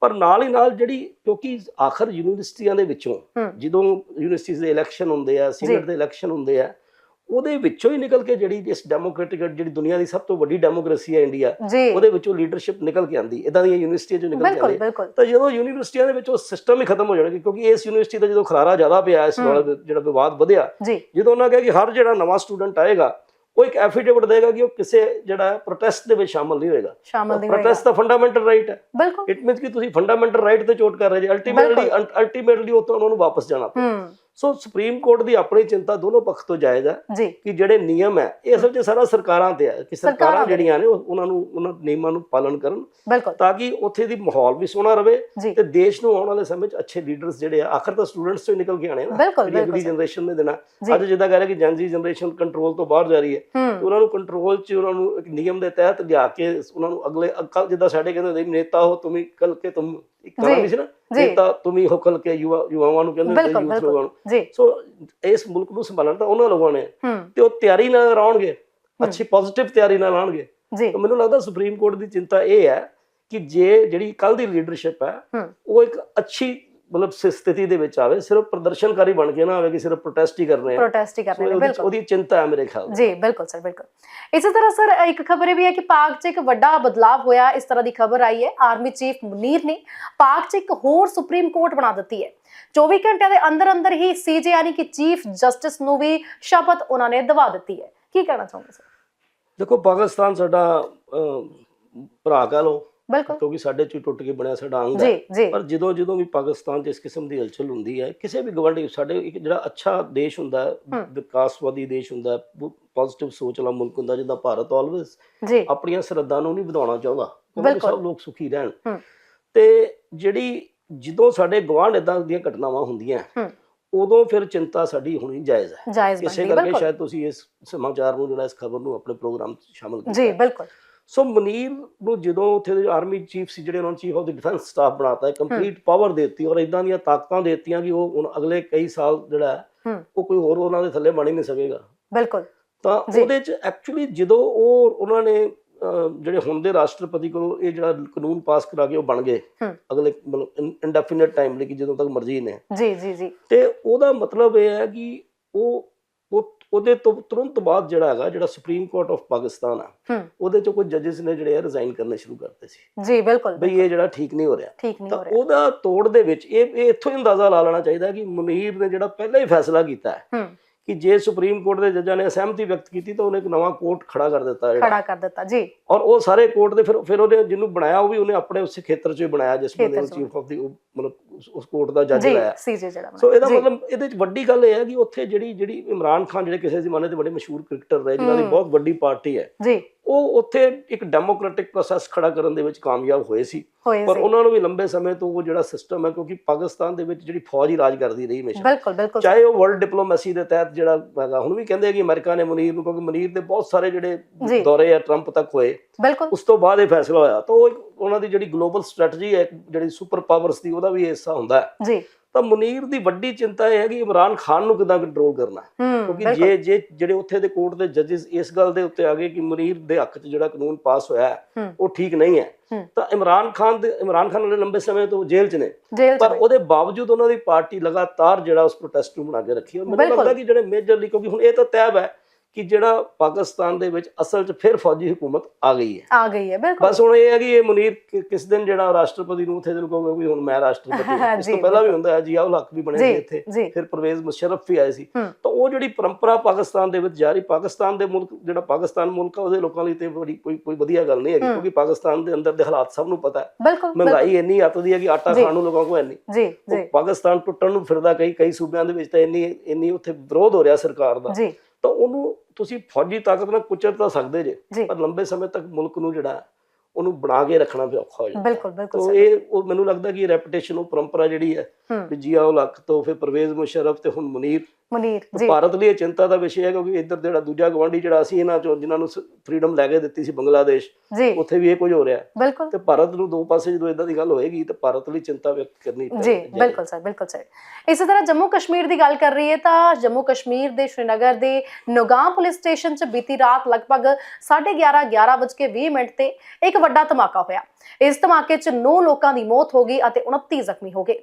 ਪਰ ਨਾਲ ਹੀ ਨਾਲ ਜਿਹੜੀ ਕਿਉਂਕਿ ਆਖਰ ਯੂਨੀਵਰਸਿਟੀਆਂ ਦੇ ਵਿੱਚੋਂ ਜਦੋਂ ਯੂਨੀਵਰਸਿਟੀਜ਼ ਦੇ ਇਲੈਕਸ਼ਨ ਹੁੰਦੇ ਆ ਸੀਨੇਟ ਦੇ ਇਲੈਕਸ਼ਨ ਹੁੰਦੇ ਆ ਉਹਦੇ ਵਿੱਚੋਂ ਹੀ ਨਿਕਲ ਕੇ ਜਿਹੜੀ ਇਸ ਡੈਮੋਕ੍ਰੈਟਿਕ ਜਿਹੜੀ ਦੁਨੀਆ ਦੀ ਸਭ ਤੋਂ ਵੱਡੀ ਡੈਮੋਕ੍ਰੇਸੀ ਹੈ ਇੰਡੀਆ ਉਹਦੇ ਵਿੱਚੋਂ ਲੀਡਰਸ਼ਿਪ ਨਿਕਲ ਕੇ ਆਂਦੀ। ਇਦਾਂ ਦੀਆਂ ਯੂਨੀਵਰਸਿਟੀਆਂ ਚੋਂ ਨਿਕਲ ਬਿਲਕੁਲ ਤਾਂ ਜਦੋਂ ਯੂਨੀਵਰਸਿਟੀਆਂ ਦੇ ਵਿੱਚ ਉਹ ਸਿਸਟਮ ਹੀ ਖਤਮ ਹੋ ਜਾਣਗੇ ਕਿਉਂਕਿ ਇਸ ਯੂਨੀਵਰਸਿਟੀ ਦਾ ਜਦੋਂ ਖਲਾਰਾ ਜ਼ਿਆਦਾ ਪਿਆ ਇਸ। ਨਾਲ ਜਿਹੜਾ ਵਿਵਾਦ ਵਧਿਆ ਜਦੋਂ ਉਹਨਾਂ ਕਿਹਾ ਕਿ ਹਰ ਜਿਹੜਾ ਨਵਾਂ ਸਟੂਡੈਂਟ ਆਏਗਾ ਉਹ ਇੱਕ ਐਫੀਡੇਵਿਟ ਦੇਗਾ ਕਿ ਉਹ ਕਿਸੇ ਜਿਹੜਾ ਪ੍ਰੋਟੈਸਟ ਦੇ ਵਿੱਚ ਸ਼ਾਮਲ ਨਹੀਂ ਹੋਏਗਾ। ਸ਼ਾਮਲ ਨਹੀਂ ਹੋਏਗਾ। ਪ੍ਰੋਟੈਸਟ ਦਾ ਫੰਡਾਮੈਂਟਲ ਰਾਈਟ ਹੈ। ਬਿਲਕੁਲ। ਇਟ ਮੀਨਸ ਕਿ ਤੁਸੀਂ ਫੰਡਾਮੈਂਟਲ ਰਾਈਟ ਤੇ ਚੋਟ ਕਰ ਰਹੇ ਜੀ। ਅਲਟੀਮੇਟਲੀ ਅਲਟੀਮੇਟਲੀ ਉਹ ਤੋਂ ਉਹਨਾਂ ਨੂੰ ਵਾਪਸ ਜਾਣਾ ਪਏਗਾ ਹੂੰ। ਸੋ ਸੁਪਰੀਮ ਕੋਰਟ ਦੀ ਆਪਣੀ ਚਿੰਤਾ ਦੋਨੋਂ ਪੱਖ ਤੋਂ ਜਾਇਜ਼ ਹੈ ਕਿ ਜਿਹੜੇ ਨਿਯਮ ਹੈ ਇਹ ਅਸਲ 'ਚ ਸਾਰਾ ਸਰਕਾਰਾਂ ਤੇ ਹੈ ਕਿ ਸਰਕਾਰਾਂ। ਜਿਹੜੀਆਂ ਨੇ ਉਹ- ਉਹਨਾਂ ਨੂੰ ਉਹਨਾਂ ਨਿਯਮਾਂ ਨੂੰ ਪਾਲਣ ਕਰਨ ਤਾਂ ਕਿ ਉੱਥੇ ਦੀ ਮਾਹੌਲ ਵੀ ਸੋਹਣਾ ਰਵੇ ਤੇ ਦੇਸ਼ ਨੂੰ ਆਉਣ ਵਾਲੇ ਸਮੇਂ 'ਚ ਅੱਛੇ ਲੀਡਰਸ ਜਿਹੜੇ ਆ ਆਖਰ ਤਾਂ ਸਟੂਡੈਂਟਸ ਤੋਂ ਹੀ ਨਿਕਲ ਕੇ ਆਣੇ ਨਾ ਜਿਹੜੀ ਜਨਰੇਸ਼ਨ ਨੇ ਦੇਣਾ। ਅੱਜ ਜਿੱਦਾਂ ਕਹਿ ਰਹੇ ਕਿ ਜੈਨਜ਼ੀ ਜਨਰੇਸ਼ਨ ਕੰਟਰੋਲ ਤੋਂ ਬਾਹਰ ਜਾ ਰਹੀ ਹੈ ਉਹਨਾਂ ਨੂੰ ਕੰਟਰੋਲ 'ਚ ਉਹਨਾਂ ਨੂੰ ਇੱਕ ਨਿਯਮ ਦੇ ਤਹਿਤ ਲਿਆ ਕੇ ਉਹਨਾਂ ਨੂੰ ਅਗਲੇ ਜਿੱਦਾਂ ਸਾਡੇ ਕਹਿੰਦੇ ਨੇਤਾ ਹੋ ਤੁਮੀ ਕਲ ਕੇ ਤੁਮ ਇੱਕ ਤਰ੍ਹਾਂ ਦੀ ਸੀ ਨਾ। ਨੇਤਾ ਤੁਮੀ ਹੋ ਕਲ ਕੇ ਯੁਵਾ ਯੁਵਾਵਾਂ ਨੂੰ ਕਹਿੰਦੇ ਹੁੰਦੇ ਬਿਲਕੁਲ, ਯੂਥ। ਲੋਕਾਂ ਨੂੰ। ਸੋ ਇਸ ਮੁਲਕ ਨੂੰ ਸੰਭਾਲਣ ਤਾਂ ਉਹਨਾਂ ਲੋਕਾਂ ਨੇ। ਤੇ ਉਹ ਤਿਆਰੀ ਨਾਲ ਆਉਣਗੇ ਅੱਛੀ ਪੋਜ਼ਿਟਿਵ ਤਿਆਰੀ ਨਾਲ ਆਉਣਗੇ ਜੀ। ਤਾਂ ਮੈਨੂੰ ਲੱਗਦਾ ਸੁਪਰੀਮ ਕੋਰਟ ਦੀ ਚਿੰਤਾ ਇਹ ਹੈ ਕਿ ਜੇ ਜਿਹੜੀ ਕੱਲ ਦੀ ਲੀਡਰਸ਼ਿਪ ਹੂੰ। ਉਹ ਇੱਕ ਅੱਛੀ ਮਤਲਬ ਸਥਿਤੀ ਦੇ ਵਿੱਚ ਆਵੇ ਸਿਰਫ ਪ੍ਰਦਰਸ਼ਨਕਾਰੀ ਬਣ ਕੇ ਨਾ ਆਵੇ ਕਿ ਸਿਰਫ ਪ੍ਰੋਟੈਸਟ ਹੀ ਕਰਨੇ ਆ। ਪ੍ਰੋਟੈਸਟ ਹੀ ਕਰਨੇ ਬਿਲਕੁਲ। ਉਹਦੀ ਚਿੰਤਾ ਹੈ ਮੇਰੇ ਖਿਆਲ। ਜੀ ਬਿਲਕੁਲ ਸਰ ਬਿਲਕੁਲ। ਇਸੇ ਤਰ੍ਹਾਂ ਸਰ ਇੱਕ ਖਬਰ ਇਹ ਵੀ ਹੈ ਕਿ ਪਾਕ 'ਚ ਇੱਕ ਵੱਡਾ ਬਦਲਾਅ ਹੋਇਆ ਇਸ ਤਰ੍ਹਾਂ ਦੀ ਖਬਰ ਆਈ ਹੈ। ਆਰਮੀ ਚੀਫ ਮੁਨੀਰ ਨੇ ਪਾਕ 'ਚ ਇੱਕ ਹੋਰ ਸੁਪਰੀਮ ਕੋਰਟ ਬਣਾ ਦਿੱਤੀ ਹੈ। 24 ਘੰਟਿਆਂ ਦੇ ਅੰਦਰ ਅੰਦਰ ਹੀ ਸੀਜੇ ਯਾਨੀ ਕਿ ਚੀਫ ਜਸਟਿਸ ਨੂੰ ਵੀ ਸ਼ਪਥ ਉਹਨਾਂ ਨੇ ਦਿਵਾ ਦਿੱਤੀ ਹੈ। ਕੀ ਕਹਿਣਾ ਚਾਹੁੰਦੇ ਸਰ? ਦੇਖੋ ਪਾਕਿਸਤਾਨ ਸਾਡਾ ਭਰਾ ਕਹ ਲੋ ਬਿਲਕੁਲ। ਕਿਉਂਕਿ ਸਾਡੇ ਚ ਟੁੱਟ ਕੇ ਬਣਿਆ ਸਾਡਾ ਅੰਗ ਹੈ। ਪਰ ਜਦੋਂ ਜਦੋਂ ਵੀ ਪਾਕਿਸਤਾਨ 'ਚ ਇਸ ਕਿਸਮ ਦੀ ਹਲਚਲ ਹੁੰਦੀ ਹੈ ਕਿਸੇ ਵੀ ਗਵੰਡੀ ਸਾਡੇ ਇੱਕ ਜਿਹੜਾ ਅੱਛਾ ਦੇਸ਼ ਹੁੰਦਾ। ਵਿਕਾਸਵਾਦੀ ਦੇਸ਼ ਹੁੰਦਾ ਪੋਜ਼ਿਟਿਵ ਸੋਚ ਵਾਲਾ ਮੁਲਕ ਹੁੰਦਾ ਜਿੱਦਾਂ ਭਾਰਤ ਆਲਵੇਸ ਆਪਣੀਆਂ ਸਰਹੱਦਾਂ ਨੂੰ ਨਹੀਂ ਵਧਾਉਣਾ ਚਾਹੁੰਦਾ। ਕਿਉਂਕਿ। ਸਭ ਲੋਕ ਸੁਖੀ ਰਹਿਣ। ਤੇ ਜਿਹੜੀ ਜਦੋਂ ਸਾਡੇ ਗਵਾਂਢ ਇਦਾਂ ਦੀਆਂ ਘਟਨਾਵਾਂ ਹੁੰਦੀਆਂ। ਉਦੋਂ ਫਿਰ ਚਿੰਤਾ ਸਾਡੀ ਹੋਣੀ ਜਾਇਜ਼ ਹੈ। ਇਸੇ ਕਰਕੇ ਸ਼ਾਇਦ ਤੁਸੀਂ ਇਸ ਸਮਾਚਾਰ ਨੂੰ ਜਿਹੜਾ ਇਸ ਖਬਰ ਨੂੰ ਆਪਣੇ ਪ੍ਰੋਗਰਾਮ 'ਚ ਸ਼ਾਮਲ ਕੀਤਾ ਜੀ ਬਿਲਕੁਲ। ਸੋ ਮਨੀਰ ਨੂੰ ਜਦੋਂ ਉੱਥੇ ਦੇ ਆਰਮੀ ਚੀਫ ਸੀ ਜਿਹੜੇ ਉਹਨਾਂ ਨੂੰ chief of the defence staff ਬਣਾਤਾ ਹੈ। ਕੰਪਲੀਟ ਪਾਵਰ ਦਿੱਤੀ ਔਰ ਇਦਾਂ ਦੀਆਂ ਤਾਕਤਾਂ ਦਿੱਤੀਆਂ ਕਿ ਉਹ ਹੁਣ ਅਗਲੇ ਕਈ ਸਾਲ ਜਿਹੜਾ ਉਹ ਕੋਈ ਹੋਰ ਉਹਨਾਂ ਦੇ ਥੱਲੇ ਬਣ ਹੀ ਨਹੀਂ ਸਕੇਗਾ। ਬਿਲਕੁਲ। ਤਾਂ। ਉਹਦੇ ਚ ਐਕਚੁਅਲੀ ਜਦੋਂ ਉਹ ਉਹਨਾਂ ਨੇ ਜਿਹੜੇ ਹੁਣ ਦੇ ਰਾਸ਼ਟਰਪਤੀ ਕੋਲ ਇਹ ਜਿਹੜਾ ਕਾਨੂੰਨ ਪਾਸ ਕਰਾ ਕੇ ਉਹ ਬਣ ਗਏ ਅਗਲੇ ਮਤਲਬ ਇਨਡੈਫੀਨਿਟ ਟਾਈਮ ਲਈ ਕਿ ਜਦੋਂ ਤੱਕ ਮਰਜ਼ੀ ਨੇ। ਜੀ ਜੀ ਜੀ। ਤੇ ਉਹਦਾ ਮਤਲਬ ਇਹ ਹੈ ਕਿ ਉਹ ਉਹ- ਉਹਦੇ ਤੋਂ ਤੁਰੰਤ ਬਾਅਦ ਜਿਹੜਾ ਹੈਗਾ ਜਿਹੜਾ ਸੁਪਰੀਮ ਕੋਰਟ ਆਫ ਪਾਕਿਸਤਾਨ ਆ ਉਹਦੇ ਚ ਕੁਝ ਜੱਜਸ ਨੇ ਜਿਹੜੇ ਆ ਰਿਜ਼ਾਈਨ ਕਰਨੇ ਸ਼ੁਰੂ ਕਰਤੇ ਸੀ। ਜੀ ਬਿਲਕੁਲ ਬਈ ਇਹ ਜਿਹੜਾ ਠੀਕ ਨਹੀਂ ਹੋ ਰਿਹਾ। ਤਾਂ ਉਹਦਾ ਤੋੜ ਦੇ ਵਿੱਚ ਇਹ ਇੱਥੋਂ ਹੀ ਅੰਦਾਜ਼ਾ ਲਾ ਲੈਣਾ ਚਾਹੀਦਾ ਕਿ ਮੁਨੀਰ ਨੇ ਜਿਹੜਾ ਪਹਿਲਾਂ ਹੀ ਫੈਸਲਾ ਕੀਤਾ ਹੈ ਹੂੰ। ਕਿ ਜੇ ਸੁਪਰੀਮ ਕੋਰਟ ਦੇ ਜੱਜਾਂ ਨੇ ਅਸਹਿਮਤੀ ਵਿਅਕਤ ਕੀਤੀ ਤਾਂ ਉਹਨੇ ਇੱਕ ਨਵਾਂ ਕੋਰਟ ਖੜਾ ਕਰ ਦਿੱਤਾ ਜਿਹੜਾ। ਖੜਾ ਕਰ ਦਿੱਤਾ ਜੀ। ਔਰ ਉਹ ਸਾਰੇ ਕੋਰਟ ਦੇ ਫਿਰ ਫਿਰ ਉਹਨੇ ਜਿਹਨੂੰ ਬਣਾਇਆ ਉਹ ਵੀ ਉਹਨੇ ਆਪਣੇ ਉਸੇ ਖੇਤਰ 'ਚ ਹੀ ਬਣਾਇਆ ਜਿਸ ਬੰਦੇ ਨੂੰ 'ਚ। ਚੀਫ ਆਫ ਦੀ ਮਤਲਬ ਉਸ- ਕੋਰਟ ਦਾ ਜੱਜ ਜੀ ਲਾਇਆ। ਸੀਜੇ ਜਿਹੜਾ ਬਣਾਇਆ। ਸੋ ਇਹਦਾ ਮਤਲਬ ਇਹਦੇ ਵਿੱਚ ਵੱਡੀ ਗੱਲ ਇਹ ਹੈ ਕਿ ਉੱਥੇ ਜਿਹੜੀ ਜਿਹੜੀ ਇਮਰਾਨ ਖਾਨ ਜਿਹੜੇ ਕਿਸੇ ਜ਼ਮਾਨੇ ਦੇ ਬੜੇ ਮਸ਼ਹੂਰ ਕ੍ਰਿਕਟਰ ਰਹੇ ਜਿਨ੍ਹਾਂ ਦੀ। ਬਹੁਤ ਵੱਡੀ ਪਾਰਟੀ ਹੈ। ਜੀ। ਉਹ ਉੱਥੇ ਇੱਕ ਡੈਮੋਕ੍ਰੈਟਿਕ ਪ੍ਰੋਸੈਸ ਖੜਾ ਕਰਨ ਦੇ ਵਿੱਚ ਕਾਮਯਾਬ ਹੋਏ ਸੀ। ਪਰ ਉਹਨਾਂ ਨੂੰ ਵੀ ਲੰਬੇ ਸਮੇਂ ਤੋਂ ਉਹ ਜਿਹੜਾ ਸਿਸਟਮ ਹੈ ਕਿਉਂਕਿ ਪਾਕਿਸਤਾਨ ਦੇ ਵਿੱਚ ਜਿਹੜੀ ਫੌਜ ਹੀ ਰਾਜ ਕਰਦੀ ਰਹੀ ਹਮੇਸ਼ਾ। ਬਿਲਕੁਲ ਬਿਲਕੁਲ। ਚਾਹੇ ਉਹ ਵਰਲਡ ਡਿਪਲੋਮੈਸੀ ਦੇ ਤਹਿਤ ਜਿਹੜਾ ਹੈਗਾ ਹੁਣ ਵੀ ਕਹਿੰਦੇ ਆ ਕਿ ਅਮਰੀਕਾ ਨੇ ਮਨੀਰ ਨੂੰ ਕਿਉਂਕਿ ਮਨੀਰ ਦੇ ਬਹੁਤ ਸਾਰੇ। ਜਿਹੜੇ ਦੌਰੇ ਆ ਟਰੰਪ ਤੱਕ ਹੋਏ। ਉਸ ਤੋਂ ਬਾਅਦ ਇਹ ਫੈਸਲਾ ਹੋਇਆ। ਤਾਂ ਉਹ ਉਹਨਾਂ ਦੀ ਜਿਹੜੀ ਗਲੋਬਲ ਸਟ੍ਰੈਟਜੀ ਹੈ ਜਿਹੜੀ ਸੁਪਰ ਪਾਵਰਸ ਦੀ ਉਹਦਾ ਵੀ ਹਿੱਸਾ ਹੁੰਦਾ ਹੈ। ਜੀ। ਤਾਂ ਮੁਨੀਰ ਦੀ ਵੱਡੀ ਚਿੰਤਾ ਇਹ ਹੈ ਕਿ ਇਮਰਾਨ ਖਾਨ ਨੂੰ ਕਿਦਾਂ ਕੰਟਰੋਲ ਕਰਨਾ ਕਿਉਂਕਿ ਜੇ ਜੇ ਜਿਹੜੇ ਉੱਥੇ ਦੇ ਕੋਰਟ ਦੇ ਜੱਜਸ ਇਸ ਗੱਲ ਦੇ ਉੱਤੇ ਆ ਗਏ ਕਿ ਮੁਨੀਰ ਦੇ ਹੱਕ 'ਚ ਜਿਹੜਾ ਕਾਨੂੰਨ ਪਾਸ ਹੋਇਆ। ਉਹ ਠੀਕ ਨਹੀਂ ਹੈ। ਤਾਂ ਇਮਰਾਨ ਖਾਨ ਦੇ ਇਮਰਾਨ ਖਾਨ ਨੇ ਲੰਬੇ ਸਮੇਂ ਤੋਂ ਜੇਲ੍ਹ 'ਚ ਨੇ ਪਰ। ਉਹਦੇ ਬਾਵਜੂਦ ਉਹਨਾਂ ਦੀ ਪਾਰਟੀ ਲਗਾਤਾਰ ਜਿਹੜਾ ਉਸ ਪ੍ਰੋਟੈਸਟ ਨੂੰ ਬਣਾ ਕੇ ਰੱਖੀ ਔਰ ਮੈਨੂੰ। ਲੱਗਦਾ ਕਿ ਜਿਹੜੇ ਮੇਜਰਲੀ ਕਿਉਂਕਿ ਹੁਣ ਇਹ ਤਾਂ ਤੈਅ ਹੈ ਕਿ ਜਿਹੜਾ ਪਾਕਿਸਤਾਨ ਦੇ ਵਿੱਚ ਅਸਲ 'ਚ ਫਿਰ ਫੌਜੀ ਹਕੂਮਤ ਆ ਗਈ ਹੈ। ਆ ਗਈ ਹੈ ਬਿਲਕੁਲ। ਬਸ ਹੁਣ ਇਹ ਹੈ ਕਿ ਇਹ ਮੁਨੀਰ ਕਿਸ ਦਿਨ ਜਿਹੜਾ ਰਾਸ਼ਟਰਪਤੀ ਨੂੰ ਉੱਥੇ ਦਿਨ ਕਹੋਗੇ ਵੀ ਹੁਣ ਮੈਂ ਰਾਸ਼ਟਰਪਤੀ ਹਾਂ। ਇਸ ਜੀ, ਤੋਂ ਪਹਿਲਾਂ ਵੀ ਹੁੰਦਾ ਹੈ ਜਿਆਉਲ ਹੱਕ ਵੀ ਬਣੇ ਸੀ ਜੀ ਇੱਥੇ। ਜੀ। ਫਿਰ ਪਰਵੇਜ਼ ਮੁਸ਼ਰਫ ਵੀ ਆਏ ਸੀ। ਤਾਂ ਉਹ ਜਿਹੜੀ ਪਰੰਪਰਾ ਪਾਕਿਸਤਾਨ ਦੇ ਵਿੱਚ ਜਾਰੀ ਪਾਕਿਸਤਾਨ ਦੇ ਮੁਲਕ ਜਿਹੜਾ ਪਾਕਿਸਤਾਨ ਮੁਲਕ ਆ ਉਹਦੇ ਲੋਕਾਂ ਲਈ ਤੇ ਬੜੀ ਕੋਈ ਕੋਈ ਵਧੀਆ ਗੱਲ ਨਹੀਂ ਹੈਗੀ ਹੂੰ। ਕਿਉਂਕਿ ਪਾਕਿਸਤਾਨ ਦੇ ਅੰਦਰ ਦੇ ਹਾਲਾਤ ਸਭ ਨੂੰ ਪਤਾ ਹੈ। ਮਹਿੰਗਾਈ ਇੰਨੀ ਅੱਤਦੀ ਹੈ ਕਿ ਆਟਾ ਜੀ। ਖਾਣ ਨੂੰ ਲੋਕਾਂ ਕੋਲ ਹੈ ਨਹੀਂ ਜੀ ਜੀ। ਪਾਕਿਸਤਾਨ ਟੁੱਟਣ ਨੂੰ ਫਿਰਦਾ ਕਈ ਕਈ ਸੂਬਿਆਂ ਦੇ ਵਿੱਚ ਤਾਂ ਇੰਨੀ ਇੰਨੀ ਉੱਥੇ ਵਿਰੋਧ ਹੋ ਰਿਹਾ ਸਰਕਾਰ ਦਾ। ਜੀ। ਤਾਂ ਉਹਨੂੰ ਤੁਸੀਂ ਫੌਜੀ ਤਾਕਤ ਨਾਲ ਕੁਚਲ ਤਾਂ ਸਕਦੇ ਜੇ ਜੀ। ਪਰ ਲੰਬੇ ਸਮੇਂ ਤੱਕ ਮੁਲਕ ਨੂੰ ਜਿਹੜਾ ਉਹਨੂੰ ਬਣਾ ਕੇ ਰੱਖਣਾ ਵੀ ਔਖਾ ਹੋ ਜਾਂਦਾ। ਬਿਲਕੁਲ ਬਿਲਕੁਲ। ਇਹ ਉਹ ਮੈਨੂੰ ਲੱਗਦਾ ਕਿ ਰੈਪੂਟੇਸ਼ਨ ਉਹ ਪਰੰਪਰਾ ਜਿਹੜੀ ਹੈ ਵੀ ਜੀਆ ਉਲ ਹੱਕ ਤੋਂ ਫਿਰ ਪਰਵੇਜ਼ ਮੁਸ਼ਰਫ ਤੇ ਹੁਣ ਮੁਨੀਰ ਮੁਨੀਰ ਜੀ। ਭਾਰਤ ਲਈ ਇਹ ਚਿੰਤਾ ਦਾ ਵਿਸ਼ੇ ਹੈ ਕਿਉਂਕਿ ਇੱਧਰ ਜਿਹੜਾ ਦੂਜਾ ਗਵਾਂਢੀ ਜਿਹੜਾ ਅਸੀਂ ਇਹਨਾਂ ਚੋਂ ਜਿਨ੍ਹਾਂ ਨੂੰ ਫਰੀडम ਲੈ ਕੇ ਦਿੱਤੀ ਸੀ ਬੰਗਲਾਦੇਸ਼ ਜੀ। ਉੱਥੇ ਵੀ ਇਹ ਕੁਝ ਹੋ ਰਿਹਾ। ਬਿਲਕੁਲ। ਤੇ ਭਾਰਤ ਨੂੰ ਦੋ ਪਾਸੇ ਜਦੋਂ ਇਦਾਂ ਦੀ ਗੱਲ ਹੋਏਗੀ ਤੇ ਭਾਰਤ ਲਈ ਚਿੰਤਾ ਵਿਅਕਤ ਕਰਨੀ ਜੀ ਚਾਹੀਦੀ ਹੈ। ਬਿਲਕੁਲ ਸਰ ਬਿਲਕੁਲ ਸਰ। ਇਸੇ ਤਰ੍ਹਾਂ ਜੰਮੂ ਕਸ਼ਮੀਰ ਦੀ ਗੱਲ ਕਰ ਰਹੀ ਹੈ ਤਾਂ ਜੰਮੂ ਕਸ਼ਮੀਰ ਦੇ ਸ਼੍ਰੀਨਗਰ ਦੇ ਨੋਗਾਂ ਪੁਲਿਸ ਸਟੇਸ਼ਨ 'ਚ ਬੀਤੀ ਰਾਤ ਲਗਭਗ 11:30 11:20 ਮਿੰਟ ਤੇ ਇੱਕ ਵੱਡਾ ਧਮਾਕਾ ਹੋਇਆ। ਇਸ ਧਮਾਕੇ 'ਚ 9 ਲੋਕਾਂ ਦੀ ਮੌਤ ਹੋ ਗਈ ਅਤੇ 29 ਜ਼ਖਮੀ ਹੋ ਗਏ।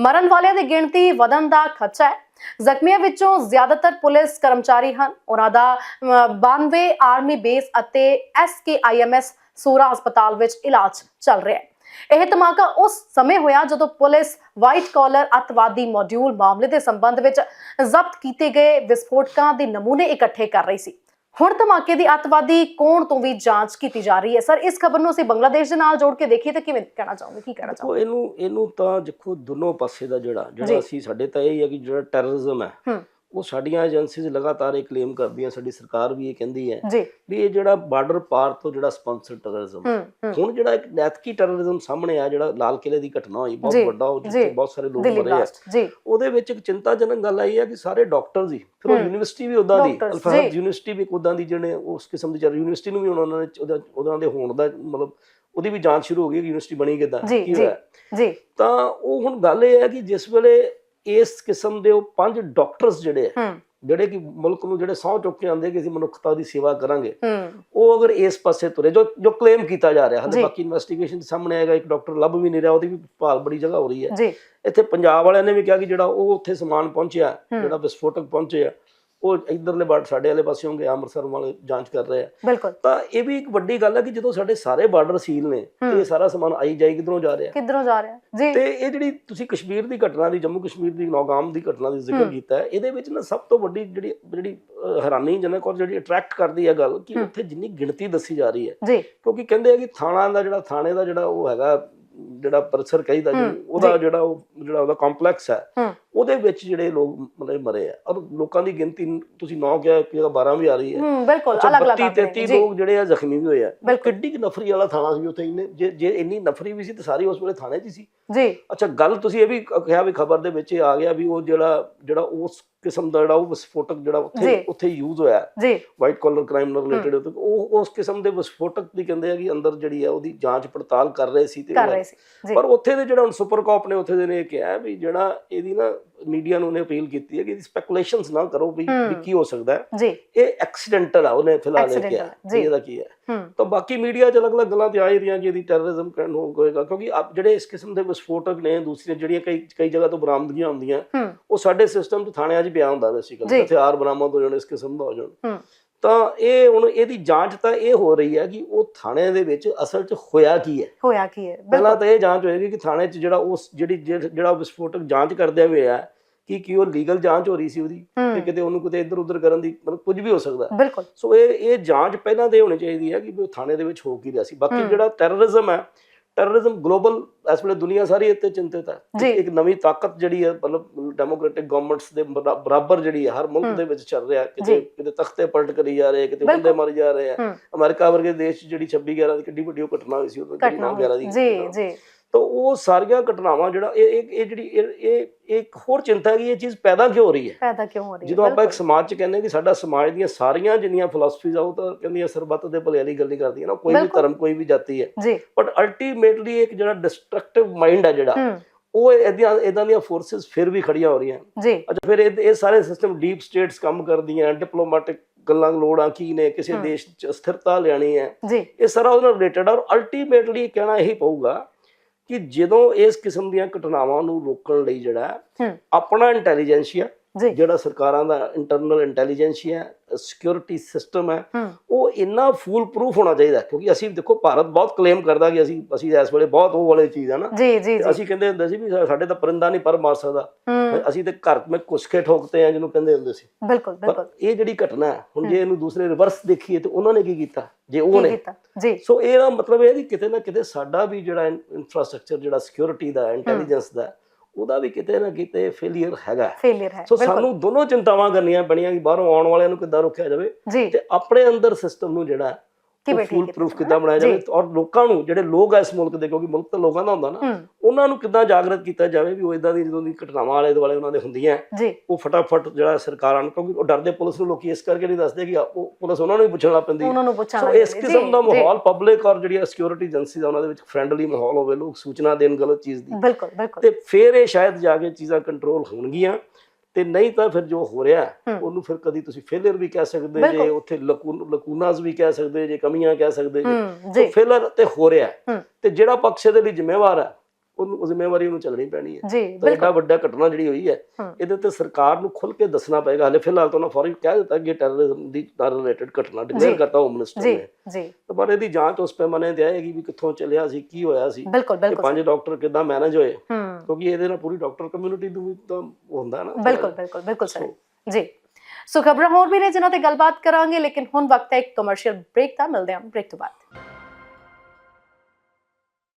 ਮਰਨ ਵਾਲਿਆਂ ਦੀ ਗਿਣਤੀ ਵਧਣ ਦਾ ਖਦਸ਼ਾ ਹੈ। ਜ਼ਖਮੀਆਂ ਵਿੱਚੋਂ ਜ਼ਿਆਦਾਤਰ ਪੁਲਿਸ ਕਰਮਚਾਰੀ ਹਨ। ਉਹਨਾਂ ਦਾ ਅਮ, 92 ਆਰਮੀ ਬੇਸ ਅਤੇ ਐਸਕੇਆਈਐਮਐਸ ਸੂਰਾ ਹਸਪਤਾਲ ਵਿੱਚ ਇਲਾਜ ਚੱਲ ਰਿਹਾ ਹੈ। ਇਹ ਧਮਾਕਾ ਉਸ ਸਮੇਂ ਹੋਇਆ ਜਦੋਂ ਪੁਲਿਸ ਵਾਈਟ ਕਾਲਰ ਅੱਤਵਾਦੀ ਮੋਡਿਊਲ ਮਾਮਲੇ ਦੇ ਸੰਬੰਧ ਵਿੱਚ ਜ਼ਬਤ ਕੀਤੇ ਗਏ ਵਿਸਫੋਟਕਾਂ ਦੇ ਨਮੂਨੇ ਇਕੱਠੇ ਕਰ ਰਹੀ ਸੀ। ਹੁਣ ਧਮਾਕੇ ਦੀ ਅੱਤਵਾਦੀ ਕੋਣ ਤੋਂ ਵੀ ਜਾਂਚ ਕੀਤੀ ਜਾ ਰਹੀ ਹੈ? ਸਰ ਇਸ ਖਬਰ ਨੂੰ ਅਸੀਂ ਬੰਗਲਾਦੇਸ਼ ਦੇ ਨਾਲ ਜੋੜ ਕੇ ਦੇਖੀਏ ਤਾਂ ਕਿਵੇਂ ਕਹਿਣਾ ਚਾਹੋਗੇ? ਕੀ ਕਹਿਣਾ ਚਾਹੋਗੇ? ਇਹਨੂੰ ਇਹਨੂੰ ਤਾਂ ਦੇਖੋ ਦੋਨੋਂ ਪਾਸੇ ਦਾ ਜਿਹੜਾ। ਜਿਹੜਾ ਅਸੀਂ ਸਾਡੇ ਤਾਂ ਇਹ ਹੀ ਹੈ ਕਿ ਜਿਹੜਾ ਟੈਰਰਿਜ਼ਮ ਹੈ ਹੂੰ। ਉਹ ਸਾਡੀਆਂ ਏਜੰਸੀਜ਼ ਲਗਾਤਾਰ ਇਹ ਕਲੇਮ ਕਰਦੀਆਂ ਸਾਡੀ ਸਰਕਾਰ ਵੀ ਇਹ ਕਹਿੰਦੀ ਹੈ ਜੀ ਵੀ ਇਹ ਜਿਹੜਾ ਬਾਰਡਰ ਪਾਰ ਤੋਂ ਜਿਹੜਾ ਸਪਾਂਸਰ ਟੈਰਰਿਜ਼ਮ ਹੁਣ ਜਿਹੜਾ ਇੱਕ ਨੈਤਕੀ ਟੈਰਰਿਜ਼ਮ ਸਾਹਮਣੇ ਆ ਜਿਹੜਾ ਲਾਲ ਕਿਲੇ ਦੀ ਘਟਨਾ ਹੋਈ ਬਹੁਤ ਜੀ, ਵੱਡਾ ਉਹ ਜੀ। ਜਿੱਥੇ ਬਹੁਤ ਸਾਰੇ ਲੋਕ ਮਰੇ ਆ ਜੀ ਉਹਦੇ ਵਿੱਚ ਇੱਕ ਚਿੰਤਾਜਨਕ ਗੱਲ ਆਈ ਹੈ ਕਿ ਸਾਰੇ ਡਾਕਟਰ ਹੀ ਫਿਰ ਉਹ। ਯੂਨੀਵਰਸਿਟੀ ਵੀ ਉਦਾਂ ਦੀ Doctors, ਅਲਫਾਹਦ ਜੀ। ਯੂਨੀਵਰਸਿਟੀ ਵੀ ਉਦਾਂ ਦੀ ਜਿਹੜੇ ਉਸ ਕਿਸਮ ਦੀ ਚੱਲ ਯੂਨੀਵਰਸਿਟੀ ਨੂੰ ਵੀ ਉਹਨਾਂ ਨੇ ਉਹਨਾਂ ਦੇ ਹੋਣ ਦਾ ਮਤਲਬ ਉਹਦੀ ਵੀ ਜਾਂਚ ਸ਼ੁਰੂ ਹੋ ਗਈ ਕਿ ਯੂਨੀਵਰਸਿਟੀ ਬਣੀ ਕਿਦਾਂ ਜੀ, ਕੀ ਜੀ। ਹੋਇਆ ਜੀ ਤਾਂ ਉਹ ਹੁਣ ਗੱਲ ਇਹ ਹੈ ਕਿ ਜਿਸ ਵੇਲੇ ਇਸ ਕਿਸਮ ਦੇ ਉਹ ਪੰਜ ਡਾਕਟਰਸ ਜਿਹੜੇ ਆ ਜਿਹੜੇ ਕਿ ਮੁਲਕ ਨੂੰ ਜਿਹੜੇ ਸਹੁੰ ਚੁੱਕ ਕੇ ਆਉਂਦੇ ਕਿ ਅਸੀਂ ਮਨੁੱਖਤਾ ਦੀ ਸੇਵਾ ਕਰਾਂਗੇ ਉਹ ਅਗਰ ਇਸ ਪਾਸੇ ਤੁਰੇ ਜੋ ਜੋ ਕਲੇਮ ਕੀਤਾ ਜਾ ਰਿਹਾ। ਹਾਲੇ ਬਾਕੀ ਇਨਵੈਸਟੀਗੇਸ਼ਨ ਸਾਹਮਣੇ ਆਏਗਾ ਇੱਕ ਡਾਕਟਰ ਲੱਭ ਵੀ ਨਹੀਂ ਰਿਹਾ ਉਹਦੀ ਵੀ ਭਾਲ ਬੜੀ ਜਗ੍ਹਾ ਹੋ ਰਹੀ ਹੈ ਇੱਥੇ ਪੰਜਾਬ ਵਾਲਿਆਂ ਨੇ ਵੀ ਕਿਹਾ ਕਿ ਜਿਹੜਾ ਉਹ ਉੱਥੇ ਸਮਾਨ ਪਹੁੰਚਿਆ। ਜਿਹੜਾ ਵਿਸਫੋਟਕ ਪਹੁੰਚਿਆ ਉਹ ਇਧਰਲੇ ਬਾਰਡਰ ਸਾਡੇ ਵਾਲੇ ਪਾਸੇ ਹੋਣਗੇ ਅੰਮ੍ਰਿਤਸਰ ਵਾਲੇ ਜਾਂਚ ਕਰ ਰਹੇ ਆ। ਤਾਂ ਇਹ ਵੀ ਇੱਕ ਵੱਡੀ ਗੱਲ ਹੈ ਕਿ ਜਦੋਂ ਸਾਡੇ ਸਾਰੇ ਬਾਰਡਰ ਸੀਲ ਨੇ ਤੇ ਸਾਰਾ ਸਮਾਨ ਆਈ ਜਾਈ ਕਿਧਰੋਂ ਜਾ ਰਿਹਾ? ਕਿੱਧਰੋਂ ਜਾ ਰਿਹਾ? ਜੀ। ਤੇ ਇਹ ਜਿਹੜੀ ਤੁਸੀਂ ਕਸ਼ਮੀਰ ਦੀ ਘਟਨਾ ਦੀ ਜੰਮੂ ਕਸ਼ਮੀਰ ਦੀ ਨੌਗਾਮ ਦੀ ਘਟਨਾ ਦੀ ਜ਼ਿਕਰ। ਕੀਤਾ ਹੈ ਇਹਦੇ ਵਿੱਚ ਨਾ ਸਭ ਤੋਂ ਵੱਡੀ ਜਿਹੜੀ ਜਿਹੜੀ ਹੈਰਾਨੀਜਨਕ ਔਰ ਜਿਹੜੀ ਅਟਰੈਕਟ ਕਰਦੀ ਹੈ ਗੱਲ ਕਿ। ਉੱਥੇ ਜਿੰਨੀ ਗਿਣਤੀ ਦੱਸੀ ਜਾ ਰਹੀ ਹੈ। ਜੀ। ਕਿਉਂਕਿ ਕਹਿੰਦੇ ਆ ਕਿ ਥਾਣਾ ਦਾ ਜਿਹੜਾ ਥਾਣੇ ਦਾ ਜਿਹੜਾ ਉਹ ਹੈਗਾ ਜਿਹੜਾ ਪਰਿਸਰ ਕਹੀਦਾ ਜੀ ਉਹਦਾ। ਜਿਹੜਾ ਉਹ ਜਿਹੜਾ ਉਹਦਾ ਕੰਪਲੈਕਸ ਹੈ ਉਹਦੇ ਵਿੱਚ ਜਿਹੜੇ ਲੋਕ ਮਤਲਬ ਮਰੇ ਆ। ਔਰ ਲੋਕਾਂ ਦੀ ਗਿਣਤੀ ਤੁਸੀਂ 9 ਕਿਹਾ ਕਿ 12 ਵੀ ਆ ਰਹੀ ਹੈ। ਬਿਲਕੁਲ ਅਲੱਗ ਅਲੱਗ 32 33 ਲੋਕ ਜਿਹੜੇ ਆ ਜ਼ਖਮੀ ਵੀ ਹੋਏ ਆ। ਕਿੱਡੀ ਕੁ ਨਫਰੀ ਵਾਲਾ ਥਾਣਾ ਸੀ ਉੱਥੇ ਇੰਨੇ ਜੇ ਜੇ ਇੰਨੀ ਨਫਰੀ ਵੀ ਸੀ ਤੇ ਸਾਰੀ ਉਸ ਵੇਲੇ ਥਾਣੇ 'ਚ ਸੀ। ਜੀ। ਅੱਛਾ ਗੱਲ ਤੁਸੀਂ ਇਹ ਵੀ ਕਿਹਾ ਵੀ ਖਬਰ ਦੇ ਵਿੱਚ ਆ ਗਿਆ ਵੀ ਉਹ ਜਿਹੜਾ ਜਿਹੜਾ ਉਸ ਕਿਸਮ ਦਾ ਜਿਹੜਾ ਉਹ ਵਿਸਫੋਟਕ ਜਿਹੜਾ ਉੱਥੇ। ਉੱਥੇ ਯੂਜ਼ ਹੋਇਆ ਜੀ। ਵਾਈਟ ਕਾਲਰ ਕ੍ਰਾਈਮ ਨਾਲ ਰਿਲੇਟਡ ਉਹ ਉਸ ਕਿਸਮ ਦੇ ਵਿਸਫੋਟਕ ਦੀ ਕਹਿੰਦੇ ਆ ਕਿ ਅੰਦਰ ਜਿਹੜੀ ਆ ਉਹਦੀ ਜਾਂਚ ਪੜਤਾਲ ਕਰ ਰਹੇ ਸੀ ਤੇ ਪਰ ਉੱਥੇ ਦੇ ਜਿਹੜਾ ਹੁਣ ਸੁਪਰ ਕਾਪ ਨੇ ਉੱਥੇ ਦੇ ਨੇ ਕਿਹਾ ਵੀ ਜਿਹੜਾ ਇਹਦੀ ਨਾ ਮੀਡੀਆ ਨੂੰ ਉਹਨੇ ਅਪੀਲ ਕੀਤੀ ਹੈ ਕਿ ਸਪੈਕੂਲੇਸ਼ਨਸ ਨਾ ਕਰੋ ਵੀ ਕੀ ਹੋ ਸਕਦਾ ਹੈ। ਜੀ। ਇਹ ਐਕਸੀਡੈਂਟਲ ਆ ਉਹਨੇ ਫਿਲਹਾਲ ਇਹ ਕਿਹਾ। ਜੀ। ਇਹਦਾ ਕੀ ਹੈ। ਤਾਂ ਬਾਕੀ ਮੀਡੀਆ 'ਚ ਅਲੱਗ-ਅਲੱਗ ਗੱਲਾਂ ਤੇ ਆ ਹੀ ਰਹੀਆਂ ਕਿ ਇਹਦੀ ਟੈਰਰਿਜ਼ਮ ਕਰਨ ਹੋ ਹੋਏਗਾ ਕਿਉਂਕਿ ਆਪ ਜਿਹੜੇ ਇਸ ਕਿਸਮ ਦੇ ਵਿਸਫੋਟਕ ਨੇ ਦੂਸਰੀਆਂ ਜਿਹੜੀਆਂ ਕਈ ਕਈ ਜਗ੍ਹਾ ਤੋਂ ਬਰਾਮਦਗੀਆਂ ਹੁੰਦੀਆਂ ਉਹ ਸਾਡੇ ਸਿਸਟਮ 'ਚ ਥਾਣਿਆਂ 'ਚ ਪਿਆ ਹੁੰਦਾ। ਬੇਸਿਕਲੀ ਹਥਿਆਰ ਬਰਾਮਦ ਹੋ ਜਾਣ ਇਸ ਕਿਸਮ ਦਾ ਹੋ ਜਾਣ। ਤਾਂ ਇਹ ਹੁਣ ਇਹਦੀ ਜਾਂਚ ਤਾਂ ਇਹ ਹੋ ਰਹੀ ਹੈ ਕਿ ਉਹ ਥਾਣੇ ਦੇ ਵਿੱਚ ਅਸਲ 'ਚ ਹੋਇਆ ਕੀ ਹੈ। ਹੋਇਆ ਕੀ ਹੈ? ਪਹਿਲਾਂ ਤਾਂ ਇਹ ਜਾਂਚ ਹੋਏਗੀ ਕਿ ਥਾਣੇ 'ਚ ਜਿਹੜਾ ਉਸ ਜਿਹੜੀ ਜਿਹੜਾ ਵਿਸਫੋਟਕ ਜਾਂਚ ਕਰਦਿਆਂ ਹੋਇਆ ਕੀ ਕੀ ਉਹ ਲੀਗਲ ਜਾਂਚ ਹੋ ਰਹੀ ਸੀ ਉਹਦੀ ਤੇ ਕਿਤੇ ਉਹਨੂੰ ਕਿਤੇ ਇੱਧਰ ਉੱਧਰ ਕਰਨ ਦੀ ਮਤਲਬ ਕੁਝ ਵੀ ਹੋ ਸਕਦਾ। ਬਿਲਕੁਲ ਸੋ ਇਹ ਇਹ ਜਾਂਚ ਪਹਿਲਾਂ ਤੇ ਹੋਣੀ ਚਾਹੀਦੀ ਹੈ ਕਿ ਉਹ ਥਾਣੇ ਦੇ ਵਿੱਚ ਹੋ ਕੀ ਰਿਹਾ ਸੀ ਬਾਕੀ। ਜਿਹੜਾ ਟੈਰਰਿਜ਼ਮ ਹੈ ਟੈਰਰਿਜ਼ਮ ਗਲੋਬਲ ਇਸ ਵੇਲੇ ਦੁਨੀਆ ਸਾਰੀ ਇੱਥੇ ਚਿੰਤਿਤ ਹੈ। ਇੱਕ- ਨਵੀਂ ਤਾਕਤ ਜਿਹੜੀ ਹੈ ਮਤਲਬ ਡੈਮੋਕ੍ਰੈਟਿਕ ਗਵਰਨਮੈਂਟਸ ਦੇ ਬਰਾ- ਬਰਾਬਰ ਜਿਹੜੀ ਹੈ ਹਰ। ਮੁਲਕ ਦੇ ਵਿੱਚ ਚੱਲ ਰਿਹਾ ਕਿਤੇ। ਕਿਤੇ ਤਖਤੇ ਪਲਟ ਕਰੀ ਜਾ ਰਹੇ ਕਿਤੇ। ਬੰਦੇ ਮਾਰੀ ਜਾ ਰਹੇ ਆ। ਅਮਰੀਕਾ ਵਰਗੇ ਦੇਸ਼ ਜਿਹੜੀ 26 11 ਦੀ ਕਿੱਡੀ ਵੱਡੀ ਘਟਨਾ ਹੋਈ ਸੀ ਉਹ ਜਿਹੜੀ ਘਟਨਾ 9 11 ਦੀ ਜੀ ਜੀ ਤਾਂ ਉਹ ਸਾਰੀਆਂ ਘਟਨਾਵਾਂ ਜਿਹੜਾ ਇਹ ਇਹ ਜਿਹੜੀ ਇਹ ਇਹ ਇੱਕ ਹੋਰ ਚਿੰਤਾ ਹੈ ਕਿ ਇਹ ਚੀਜ਼ ਪੈਦਾ ਕਿਉਂ ਹੋ ਰਹੀ ਹੈ? ਫਾਇਦਾ ਕਿਉਂ ਹੋ ਰਹੀ ਹੈ? ਜਦੋਂ ਆਪਾਂ ਇੱਕ। ਸਮਾਜ 'ਚ ਕਹਿੰਦੇ ਕਿ ਸਾਡਾ ਸਮਾਜ ਦੀਆਂ ਸਾਰੀਆਂ ਜਿੰਨੀਆਂ ਫਿਲਾਸਫੀਜ਼ ਆ ਉਹ ਤਾਂ ਕਹਿੰਦੀਆਂ ਸਰਬੱਤ ਦੇ ਭਲੇ ਵਾਲੀ ਗੱਲ ਨਹੀਂ ਕਰਦੀਆਂ ਨਾ ਕੋਈ ਵੀ। ਧਰਮ ਕੋਈ ਵੀ ਜਾਤੀ ਹੈ। ਬਟ ਅਲਟੀਮੇਟਲੀ ਇੱਕ ਜਿਹੜਾ ਡਿਸਟਰਕਟਿਵ ਮਾਈਂਡ ਹੈ ਜਿਹੜਾ ਹੂੰ। ਉਹ ਇਦਾਂ ਇਦਾਂ ਦੀਆਂ ਫੋਰਸਸ ਫਿਰ ਵੀ ਖੜੀਆਂ ਹੋ ਰਹੀਆਂ। ਜੀ। ਅੱਛਾ ਫਿਰ ਇਹ ਇਹ ਸਾਰੇ ਸਿਸਟਮ ਡੀਪ ਸਟੇਟਸ ਕੰਮ ਕਰਦੀਆਂ ਡਿਪਲੋਮੈਟਿਕ ਗੱਲਾਂ ਲੋੜਾਂ ਕੀ ਨੇ ਕਿਸੇ। ਦੇਸ਼ 'ਚ ਸਥਿਰਤਾ ਲਿਆਣੀ ਹੈ। ਜੀ। ਇਹ ਸਾਰਾ ਉਹਦੇ ਨਾਲ ਰਿਲੇਟਡ ਔਰ ਅਲਟੀਮੇਟਲੀ ਕਹਿਣਾ ਇਹੀ ਪਊਗਾ ਕਿ ਜਦੋਂ ਇਸ ਕਿਸਮ ਦੀਆਂ ਘਟਨਾਵਾਂ ਨੂੰ ਰੋਕਣ ਲਈ ਜਿਹੜਾ ਆਪਣਾ ਇੰਟੈਲੀਜੈਂਸੀਆ ਜੀ ਜਿਹੜਾ ਸਰਕਾਰਾਂ ਦਾ ਇੰਟਰਨਲ ਇੰਟੈਲੀਜੈਂਸੀਆ ਸਿਕਿਉਰਿਟੀ ਸਿਸਟਮ ਹੈ ਹੂੰ। ਉਹ ਇੰਨਾ ਫੂਲ ਪ੍ਰੂਫ ਹੋਣਾ ਚਾਹੀਦਾ ਹੈ, ਕਿਉਂਕਿ ਅਸੀਂ ਦੇਖੋ ਭਾਰਤ ਬਹੁਤ ਕਲੇਮ ਕਰਦਾ ਕਿ ਅਸੀਂ ਅਸੀਂ ਇਸ ਵੇਲੇ ਬਹੁਤ ਉਹ ਵਾਲੇ ਚੀਜ਼ ਹੈ ਨਾ। ਜੀ ਜੀ ਅਸੀਂ ਕਹਿੰਦੇ ਹੁੰਦੇ ਸੀ ਵੀ ਸਾਡੇ ਤਾਂ ਪਰਿੰਦਾ ਨਹੀਂ ਪਰ ਮਾਰ ਸਕਦਾ। ਹੂੰ। ਅਸੀਂ ਤੇ ਘਰ ਵਿੱਚ ਕੁਸਕੇ ਠੋਕਤੇ ਆ ਜਿਹਨੂੰ ਕਹਿੰਦੇ ਹੁੰਦੇ ਸੀ। ਬਿਲਕੁਲ ਬਿਲਕੁਲ। ਇਹ ਜਿਹੜੀ ਘਟਨਾ ਹੈ ਹੁਣ ਜੇ ਇਹਨੂੰ ਦੂਸਰੇ ਰਿਵਰਸ ਦੇਖੀਏ ਤੇ ਉਹਨਾਂ ਨੇ ਕੀ ਕੀਤਾ? ਜੇ ਉਹ ਨੇ। ਜੀ। ਸੋ ਇਹਦਾ ਮਤਲਬ ਇਹ ਹੈ ਕਿ ਕਿਤੇ ਨਾ ਕਿਤੇ ਸਾਡਾ ਵੀ ਜਿਹੜਾ ਇਨਫਰਾਸਟ੍ਰਕਚਰ ਜਿਹੜਾ ਸਿਕਿਉਰਿਟੀ ਦਾ ਇੰਟੈਲੀਜੈਂਸ ਦਾ ਉਹਦਾ ਵੀ ਕਿਤੇ ਨਾ ਕਿਤੇ ਫੇਲਿਅਰ ਹੈਗਾ। ਫੇਲਿਅਰ ਹੈ ਸੋ ਸਾਨੂੰ ਦੋਨੋਂ ਚਿੰਤਾਵਾਂ ਕਰਨੀਆਂ ਬਣੀਆਂ ਕਿ ਬਾਹਰੋਂ ਆਉਣ ਵਾਲਿਆਂ ਨੂੰ ਕਿੱਦਾਂ ਰੋਕਿਆ ਜਾਵੇ ਤੇ ਆਪਣੇ ਅੰਦਰ ਸਿਸਟਮ ਨੂੰ ਜਿਹੜਾ ਫੂਲ ਠੀਕ ਪ੍ਰੂਫ ਕਿੱਦਾਂ ਬਣਾਇਆ। ਜਾਵੇ? ਔਰ ਲੋਕਾਂ ਨੂੰ ਜਿਹੜੇ ਲੋਕ ਆ ਇਸ ਮੁਲਕ ਦੇ ਕਿਉਂਕਿ ਮੁਲਕ ਤਾਂ ਲੋਕਾਂ ਦਾ ਹੁੰਦਾ ਨਾ ਉਹਨਾਂ ਨੂੰ ਕਿੱਦਾਂ ਜਾਗਰਤ ਕੀਤਾ ਜਾਵੇ ਵੀ ਉਹ ਇਦਾਂ ਦੀ ਜਦੋਂ ਦੀ ਘਟਨਾਵਾਂ ਆਲੇ ਦੁਆਲੇ ਉਹਨਾਂ ਦੇ ਹੁੰਦੀਆਂ ਉਹ ਫਟਾਫਟ ਜਿਹੜਾ ਸਰਕਾਰਾਂ ਨੂੰ ਕਿਉਂਕਿ ਉਹ ਡਰਦੇ ਪੁਲਿਸ ਨੂੰ ਲੋਕੀ ਇਸ ਕਰਕੇ ਨਹੀਂ ਦੱਸਦੇ ਕਿ ਉਹ ਪੁਲਿਸ ਉਹਨਾਂ ਨੂੰ ਹੀ ਪੁੱਛਣ ਪੈਂਦੀ। ਉਹਨਾਂ ਨੂੰ ਪੁੱਛਾਂ ਸੋ ਇਸ ਕਿਸਮ ਦਾ ਮਾਹੌਲ ਪਬਲਿਕ ਔਰ ਜਿਹੜੀ ਸਿਕਿਉਰਿਟੀ ਏਜੰਸੀ ਦਾ ਉਹਨਾਂ ਦੇ ਵਿੱਚ ਫ੍ਰੈਂਡਲੀ ਮਾਹੌਲ ਹੋਵੇ ਲੋਕ ਸੂਚਨਾ ਦੇਣ ਗਲਤ ਚੀਜ਼ ਦੀ। ਬਿਲਕੁਲ ਬਿਲਕੁਲ। ਤੇ ਫਿਰ ਇਹ ਸ਼ਾਇਦ ਜਾ ਕੇ ਚੀਜ਼ਾਂ ਕੰਟਰੋਲ ਹੋਣਗੀਆਂ। ਤੇ ਨਹੀਂ ਤਾਂ ਫਿਰ ਜੋ ਹੋ ਰਿਹਾ। ਉਹਨੂੰ ਫਿਰ ਕਦੀ ਤੁਸੀਂ ਫੇਲਿਅਰ ਵੀ ਕਹਿ ਸਕਦੇ। ਜੇ ਉੱਥੇ ਲਕੂਨਾਸ ਵੀ ਕਹਿ ਸਕਦੇ ਜੇ ਕਮੀਆਂ ਕਹਿ ਸਕਦੇ ਜੇ ਫੇਲਿਅਰ ਤੇ ਹੋ ਰਿਹਾ। ਤੇ ਜਿਹੜਾ ਪਕਸ਼ ਇਹਦੇ ਲਈ ਜ਼ਿੰਮੇਵਾਰ ਹੈ ਉਹਨੂੰ ਉਹ ਜ਼ਿੰਮੇਵਾਰੀ ਉਹਨੂੰ ਚੱਲਣੀ ਪੈਣੀ ਹੈ। ਜੀ ਬਿਲਕੁਲ। ਵੱਡਾ ਘਟਨਾ ਜਿਹੜੀ ਹੋਈ ਹੈ। ਇਹਦੇ ਤੇ ਸਰਕਾਰ ਨੂੰ ਖੁੱਲ ਕੇ ਦੱਸਣਾ ਪਏਗਾ। ਹਲੇ ਫਿਲਹਾਲ ਤਾਂ ਉਹਨਾਂ ਫੌਰੀ ਕਹਿ ਦਿੱਤਾ ਕਿ ਟੈਰਰਿਜ਼ਮ ਦੀ ਨਾਲ ਰਿਲੇਟਡ ਘਟਨਾ ਡਿਕਲੇਅਰ। ਕਰਤਾ ਹੋਮ ਮਿਨਿਸਟਰ ਨੇ। ਜੀ। ਤਾਂ ਪਰ ਇਹਦੀ ਜਾਂਚ ਉਸ ਪੈਮਾਨੇ ਤੇ ਆਏਗੀ ਵੀ ਕਿੱਥੋਂ ਚੱਲਿਆ ਸੀ ਕੀ ਹੋਇਆ ਸੀ ਬਿਲਕੁਲ ਪੰਜ ਡਾਕਟਰ ਕਿੱਦਾਂ ਮੈਨੇਜ ਹੋਏ। ਕਿਉਂਕਿ ਇਹਦੇ ਨਾਲ ਪੂਰੀ ਡਾਕਟਰ ਕਮਿਊਨਿਟੀ ਨੂੰ ਵੀ ਤਾਂ ਹੁੰਦਾ ਨਾ। ਬਿਲਕੁਲ ਬਿਲਕੁਲ ਬਿਲਕੁਲ ਸਰ। ਜੀ। ਸੋ ਖਬਰਾਂ ਹੋਰ ਵੀ ਨੇ ਜਿਨ੍ਹਾਂ ਤੇ ਗੱਲਬਾਤ ਕਰਾਂਗੇ ਲੇਕਿਨ ਹੁਣ ਵਕਤ ਹੈ ਇੱਕ ਕਮਰਸ਼ੀਅਲ ਬ੍ਰੇਕ ਦਾ। ਮਿਲਦੇ ਹਾਂ ਬ੍ਰੇਕ ਤੋਂ ਬਾਅਦ।